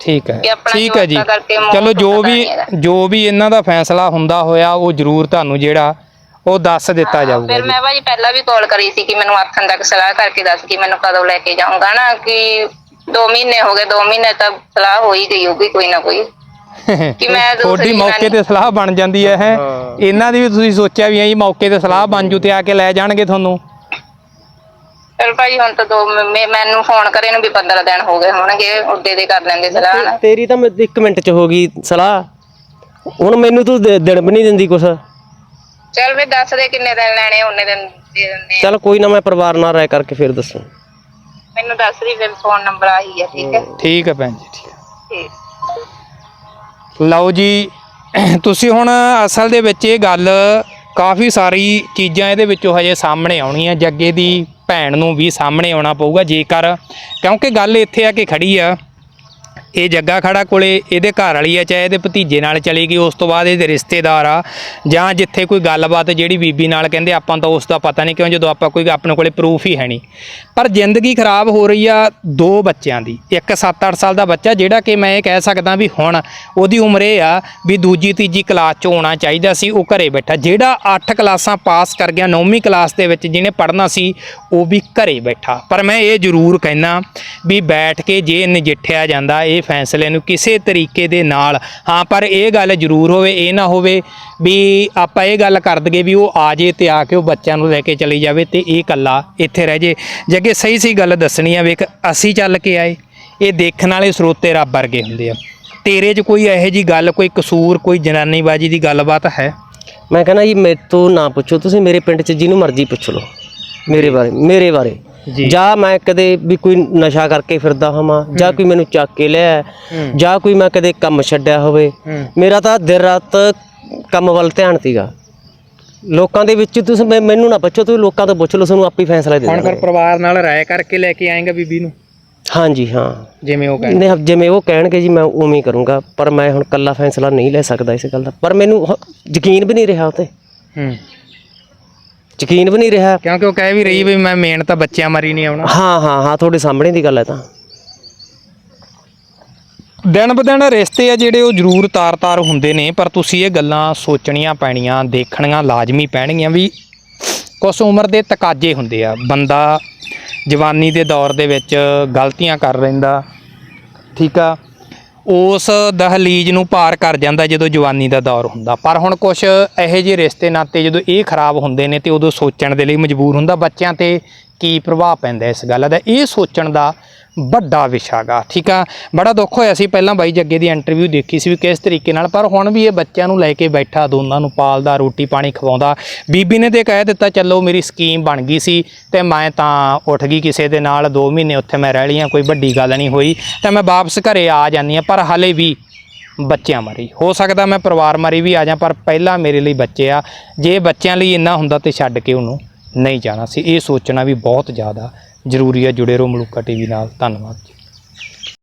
ਠੀਕ ਹੈ। ਵੀ ਆਪਣਾ ਠੀਕ ਹੈ ਜੀ। ਜਵਾਕਾਂ ਕਰਕੇ ਮੋਹ ਚਲੋ ਜੋ ਵੀ ਨਹੀਂ ਹੈਗਾ। ਜੋ ਵੀ ਇਹਨਾਂ ਦਾ ਫੈਸਲਾ ਹੁੰਦਾ ਹੋਇਆ ਉਹ ਜ਼ਰੂਰ ਤੁਹਾਨੂੰ ਜਿਹੜਾ ਉਹ ਦੱਸ ਦਿੱਤਾ ਜਾਊਗਾ ਫਿਰ ਜੀ। ਮੈਂ ਭਾਜੀ ਪਹਿਲਾਂ ਵੀ ਕਾਲ ਕਰੀ ਸੀ ਕਿ ਮੈਨੂੰ ਆਥਣ ਤੱਕ ਸਲਾਹ ਕਰਕੇ ਦੱਸ ਕਿ ਮੈਨੂੰ ਕਦੋਂ ਲੈ ਕੇ ਜਾਊਂਗਾ ਨਾ ਕਿ 2 ਮਹੀਨੇ ਹੋ ਗਏ 2 ਮਹੀਨੇ ਤੱਕ ਸਲਾਹ ਹੋ ਹੀ ਗਈ ਹੋਊਗੀ ਕੋਈ ਨਾ ਕੋਈ। ਕਿ ਮੈਂ ਤੁਹਾਡੀ ਮੌਕੇ ਤੇ ਸਲਾਹ ਬਣ ਜਾਂਦੀ ਹੈ ਹੈ? ਇਹਨਾਂ ਦੀ ਵੀ ਤੁਸੀਂ ਸੋਚਿਆ ਵੀ ਐਂ ਜੀ ਮੌਕੇ ਤੇ ਸਲਾਹ ਬਣ ਜੂ ਤੇ ਆ ਕੇ ਲੈ ਜਾਣਗੇ ਤੁਹਾਨੂੰ? ਚਲ ਭਾਜੀ ਹੁਣ ਤਾਂ ਦੋ ਮੈਨੂੰ ਫੋਨ ਕਰੇ ਨੂੰ ਵੀ 15 ਦਿਨ ਹੋ ਗਏ ਹੋਣਗੇ ਉੱਦੇ ਦੇ ਕਰ ਲੈਂਦੇ ਸਲਾਹ ਨਾ। ਤੇਰੀ ਤਾਂ ਮੈਂ 1 ਮਿੰਟ ਚ ਹੋ ਗਈ ਸਲਾਹ। ਹੁਣ ਮੈਨੂੰ ਤੂੰ ਦਿਨ ਵੀ ਨਹੀਂ ਦਿੰਦੀ ਕੁਛ। ਚਲ ਵੀ ਦੱਸ ਦੇ ਕਿੰਨੇ ਦਿਨ ਲੈਣੇ ਉਹਨੇ ਦਿਨ ਦੇ ਦਿੰਦੇ। ਚੱਲ ਕੋਈ ਨਾ ਮੈਂ ਪਰਿਵਾਰ ਨਾਲ ਰਾਇ ਕਰਕੇ ਫਿਰ ਦੱਸੂ। ਮੈਨੂੰ ਦੱਸ ਦੀ ਫਿਰ ਫੋਨ ਨੰਬਰ ਆਹੀ ਹੈ ਠੀਕ ਹੈ? ਠੀਕ ਹੈ ਭੈਣ ਜੀ ਠੀਕ ਹੈ। ਠੀਕ। ਲਓ ਜੀ, ਤੁਸੀਂ ਹੁਣ ਅਸਲ ਦੇ ਵਿੱਚ ਇਹ ਗੱਲ ਕਾਫੀ ਸਾਰੀ ਚੀਜ਼ਾਂ ਇਹਦੇ ਵਿੱਚੋਂ ਹਜੇ ਸਾਹਮਣੇ ਆਉਣੀਆਂ, ਜੱਗੇ ਦੀ ਭੈਣ ਨੂੰ ਵੀ ਸਾਹਮਣੇ ਆਉਣਾ ਪਊਗਾ ਜੇਕਰ, ਕਿਉਂਕਿ ਗੱਲ ਇੱਥੇ ਆ ਕੇ ਖੜੀ ਆ। ਇਹ ਜੱਗਾ ਖੜਾ ਕੋਲੇ, ਇਹਦੇ ਘਰ ਵਾਲੀ ਆ, ਚਾਹੇ ਇਹਦੇ ਭਤੀਜੇ ਨਾਲ ਚਲੀ ਗਈ, ਉਸ ਤੋਂ ਬਾਅਦ ਇਹਦੇ ਰਿਸ਼ਤੇਦਾਰ ਆ, ਜਾਂ ਜਿੱਥੇ ਕੋਈ ਗੱਲਬਾਤ ਜਿਹੜੀ ਬੀਬੀ ਨਾਲ ਕਹਿੰਦੇ ਆਪਾਂ ਤਾਂ ਉਸ ਦਾ ਪਤਾ ਨਹੀਂ ਕਿਉਂ, ਜਦੋਂ ਆਪਾਂ ਕੋਈ ਆਪਣੇ ਕੋਲੇ ਪ੍ਰੂਫ ਹੀ ਹੈ ਨਹੀਂ। ਪਰ ਜ਼ਿੰਦਗੀ ਖਰਾਬ ਹੋ ਰਹੀ ਆ ਦੋ ਬੱਚਿਆਂ ਦੀ, ਇੱਕ 7-8 ਸਾਲ ਦਾ ਬੱਚਾ, ਜਿਹੜਾ ਕਿ ਮੈਂ ਇਹ ਕਹਿ ਸਕਦਾ ਵੀ ਹੁਣ ਉਹਦੀ ਉਮਰ ਇਹ ਆ ਵੀ ਦੂਜੀ ਤੀਜੀ ਕਲਾਸ 'ਚ ਹੋਣਾ ਚਾਹੀਦਾ ਸੀ, ਉਹ ਘਰੇ ਬੈਠਾ। ਜਿਹੜਾ 8 ਕਲਾਸਾਂ ਪਾਸ ਕਰ ਗਿਆ 9ਵੀਂ ਕਲਾਸ ਦੇ ਵਿੱਚ ਜਿਹਨੇ ਪੜ੍ਹਨਾ ਸੀ, ਉਹ ਵੀ ਘਰੇ ਬੈਠਾ। ਪਰ ਮੈਂ ਇਹ ਜ਼ਰੂਰ ਕਹਿਣਾ ਵੀ ਬੈਠ ਕੇ ਜੇ ਨਜਿੱਠਿਆ ਜਾਂਦਾ ਇਹ ਫੈਸਲੇ ਨੂੰ ਕਿਸੇ ਤਰੀਕੇ ਦੇ ਨਾਲ। ਹਾਂ, ਪਰ ਇਹ ਗੱਲ ਜ਼ਰੂਰ ਹੋਵੇ, ਇਹ ਨਾ ਹੋਵੇ ਵੀ ਆਪਾਂ ਇਹ ਗੱਲ ਕਰ ਦਈਏ ਵੀ ਉਹ ਆ ਜੇ ਤੇ ਆ ਕੇ ਉਹ ਬੱਚਿਆਂ ਨੂੰ ਲੈ ਕੇ ਚਲੀ ਜਾਵੇ ਤੇ ਇਹ ਇਕੱਲਾ ਇੱਥੇ ਰਹਿ ਜੇ। ਜੱਗੇ, ਸਹੀ ਸਹੀ ਗੱਲ ਦੱਸਣੀ ਆ, ਵੇਖ, ਅਸੀਂ ਚੱਲ ਕੇ ਆਏ। ਇਹ ਦੇਖਣ ਵਾਲੇ ਸਰੋਤੇ ਰੱਬ ਵਰਗੇ ਹੁੰਦੇ ਆ। ਤੇਰੇ 'ਚ ਕੋਈ ਇਹੋ ਜੀ ਗੱਲ, ਕੋਈ ਕਸੂਰ, ਕੋਈ ਜਨਾਨੀਬਾਜੀ ਦੀ ਗੱਲਬਾਤ ਹੈ? ਮੈਂ ਕਹਿੰਦਾ ਜੀ, ਮੇਰੇ ਤੋਂ ਨਾ ਪੁੱਛੋ, ਤੁਸੀਂ ਮੇਰੇ ਪਿੰਡ 'ਚ ਜਿਹਨੂੰ ਮਰਜ਼ੀ ਪੁੱਛ ਲਓ। ਮੇਰੇ ਬਾਰੇ ਮੇਰੇ ਬਾਰੇ। ਜੀ। ਮੈਂ ਕਦੇ ਵੀ ਕੋਈ ਨਸ਼ਾ ਕਰਕੇ ਫਿਰਦਾ ਹਾਂ। ਜਾਂ ਕੋਈ ਮੈਨੂੰ ਚੱਕ ਕੇ ਲਿਆ ਜਾਂ ਕੋਈ ਮੈਂ ਕਦੇ ਕੰਮ ਛੱਡਿਆ ਹੋਵੇ। ਮੇਰਾ ਤਾਂ ਦਿਨ ਰਾਤ ਕੰਮ ਵੱਲ ਧਿਆਨ ਸੀਗਾ। ਲੋਕਾਂ ਦੇ ਵਿੱਚ ਤੁਸੀਂ ਮੈਨੂੰ ਨਾ ਪੁੱਛੋ ਤੁਸੀਂ ਲੋਕਾਂ ਤੋਂ ਪੁੱਛ ਲਓ ਤੁਹਾਨੂੰ ਆਪੇ ਫੈਸਲਾ ਦੇ ਹੁਣ ਦੇਣਗੇ ਪਰਿਵਾਰ ਨਾਲ ਰਾਏ ਕਰਕੇ ਲੈ ਕੇ ਆਏਗਾ ਬੀਬੀ ਨੂੰ? ਹਾਂਜੀ ਹਾਂ। ਜਿਵੇਂ ਉਹ ਕਹਿੰਦੇ ਨਹੀਂ ਜਿਵੇਂ ਉਹ ਕਹਿਣਗੇ ਜੀ ਮੈਂ ਉਵੇਂ ਹੀ ਕਰੂੰਗਾ ਪਰ ਮੈਂ ਹੁਣ ਕੱਲਾ ਫੈਸਲਾ ਨਹੀਂ ਲੈ ਸਕਦਾ ਇਸ ਗੱਲ ਦਾ। ਪਰ ਮੈਨੂੰ ਯਕੀਨ ਵੀ ਨਹੀਂ ਰਿਹਾ ਉਤੇ ਹੂੰ। ਯਕੀਨ ਵੀ ਨਹੀਂ ਰਿਹਾ। ਕਿਉਂਕਿ ਉਹ ਕਹਿ ਵੀ ਰਹੀ ਵੀ ਮੈਂ ਮੇਨ ਤਾਂ ਬੱਚਿਆਂ ਮਰੀ ਨਹੀਂ ਆਉਣਾ। ਹਾਂ ਹਾਂ ਹਾਂ ਤੁਹਾਡੇ ਸਾਹਮਣੇ ਦੀ ਗੱਲ ਹੈ ਤਾਂ। ਦਿਨ ਬਦਿਨ ਰਿਸ਼ਤੇ ਆ ਜਿਹੜੇ ਉਹ ਜ਼ਰੂਰ ਤਾਰ-ਤਾਰ ਹੁੰਦੇ ਨੇ ਪਰ ਤੁਸੀਂ ਇਹ ਗੱਲਾਂ ਸੋਚਣੀਆਂ ਪੈਣੀਆਂ ਦੇਖਣੀਆਂ ਲਾਜ਼ਮੀ ਪੈਣਗੀਆਂ ਵੀ ਕੁਝ ਉਮਰ ਦੇ ਤਕਾਜ਼ੇ ਹੁੰਦੇ ਆ। ਬੰਦਾ ਜਵਾਨੀ ਦੇ ਦੌਰ ਦੇ ਵਿੱਚ ਗਲਤੀਆਂ ਕਰ ਲੈਂਦਾ ਠੀਕ ਆ? ਉਸ ਦਹਲੀਜ਼ ਨੂੰ ਪਾਰ ਕਰ ਜਾਂਦਾ ਜਦੋਂ ਜਵਾਨੀ ਦਾ ਦੌਰ ਹੁੰਦਾ। ਪਰ ਹੁਣ ਕੁਝ ਇਹੋ ਜਿਹੇ ਰਿਸ਼ਤੇ ਨਾਤੇ ਜਦੋਂ ਇਹ ਖਰਾਬ ਹੁੰਦੇ ਨੇ ਤੇ ਉਦੋਂ ਸੋਚਣ ਦੇ ਲਈ ਮਜਬੂਰ ਹੁੰਦਾ। ਬੱਚਿਆਂ ਤੇ ਕੀ ਪ੍ਰਭਾਵ ਪੈਂਦਾ ਇਸ ਗੱਲ ਦਾ? ਇਹ ਸੋਚਣ ਦਾ ਵੱਡਾ ਵਿਸ਼ਾ ਗਾ ਠੀਕ ਆ? ਬੜਾ ਦੁੱਖ ਹੋਇਆ ਸੀ, ਪਹਿਲਾਂ ਬਾਈ ਜੱਗੇ ਦੀ ਇੰਟਰਵਿਊ ਦੇਖੀ ਸੀ ਵੀ ਕਿਸ ਤਰੀਕੇ ਨਾਲ, ਪਰ ਹੁਣ ਵੀ ਇਹ ਬੱਚਿਆਂ ਨੂੰ ਲੈ ਕੇ ਬੈਠਾ, ਦੋਨਾਂ ਨੂੰ ਪਾਲਦਾ, ਰੋਟੀ ਪਾਣੀ ਖਵਾਉਂਦਾ। ਬੀਬੀ ਨੇ ਤੇ ਕਹਿ ਦਿੱਤਾ, ਚੱਲੋ ਮੇਰੀ ਸਕੀਮ ਬਣ ਗਈ ਸੀ ਤੇ ਮੈਂ ਤਾਂ ਉੱਠ ਗਈ ਕਿਸੇ ਦੇ ਨਾਲ 2 ਮਹੀਨੇ ਉੱਥੇ ਮੈਂ ਰਹਿ ਲਈਆਂ, ਕੋਈ ਵੱਡੀ ਗੱਲ ਨਹੀਂ ਹੋਈ, ਤੇ ਮੈਂ ਵਾਪਸ ਘਰੇ ਆ ਜਾਂਦੀ ਆ ਪਰ ਹਲੇ ਵੀ ਬੱਚਿਆਂ ਮਰੀ। ਹੋ ਸਕਦਾ ਮੈਂ ਪਰਿਵਾਰ ਮਾਰੀ ਵੀ ਆ ਜਾ, ਪਰ ਪਹਿਲਾਂ ਮੇਰੇ ਲਈ ਬੱਚੇ ਆ। ਜੇ ਬੱਚਿਆਂ ਲਈ ਇੰਨਾ ਹੁੰਦਾ ਤੇ ਛੱਡ ਕੇ ਉਹਨੂੰ ਨਹੀਂ ਜਾਣਾ ਸੀ। ਇਹ ਸੋਚਣਾ ਵੀ ਬਹੁਤ ਜ਼ਿਆਦਾ ਜ਼ਰੂਰੀ ਹੈ ਜੁੜੇ ਰਹੋ ਮਲੂਕਾ ਟੀਵੀ ਨਾਲ ਧੰਨਵਾਦ ਜੀ।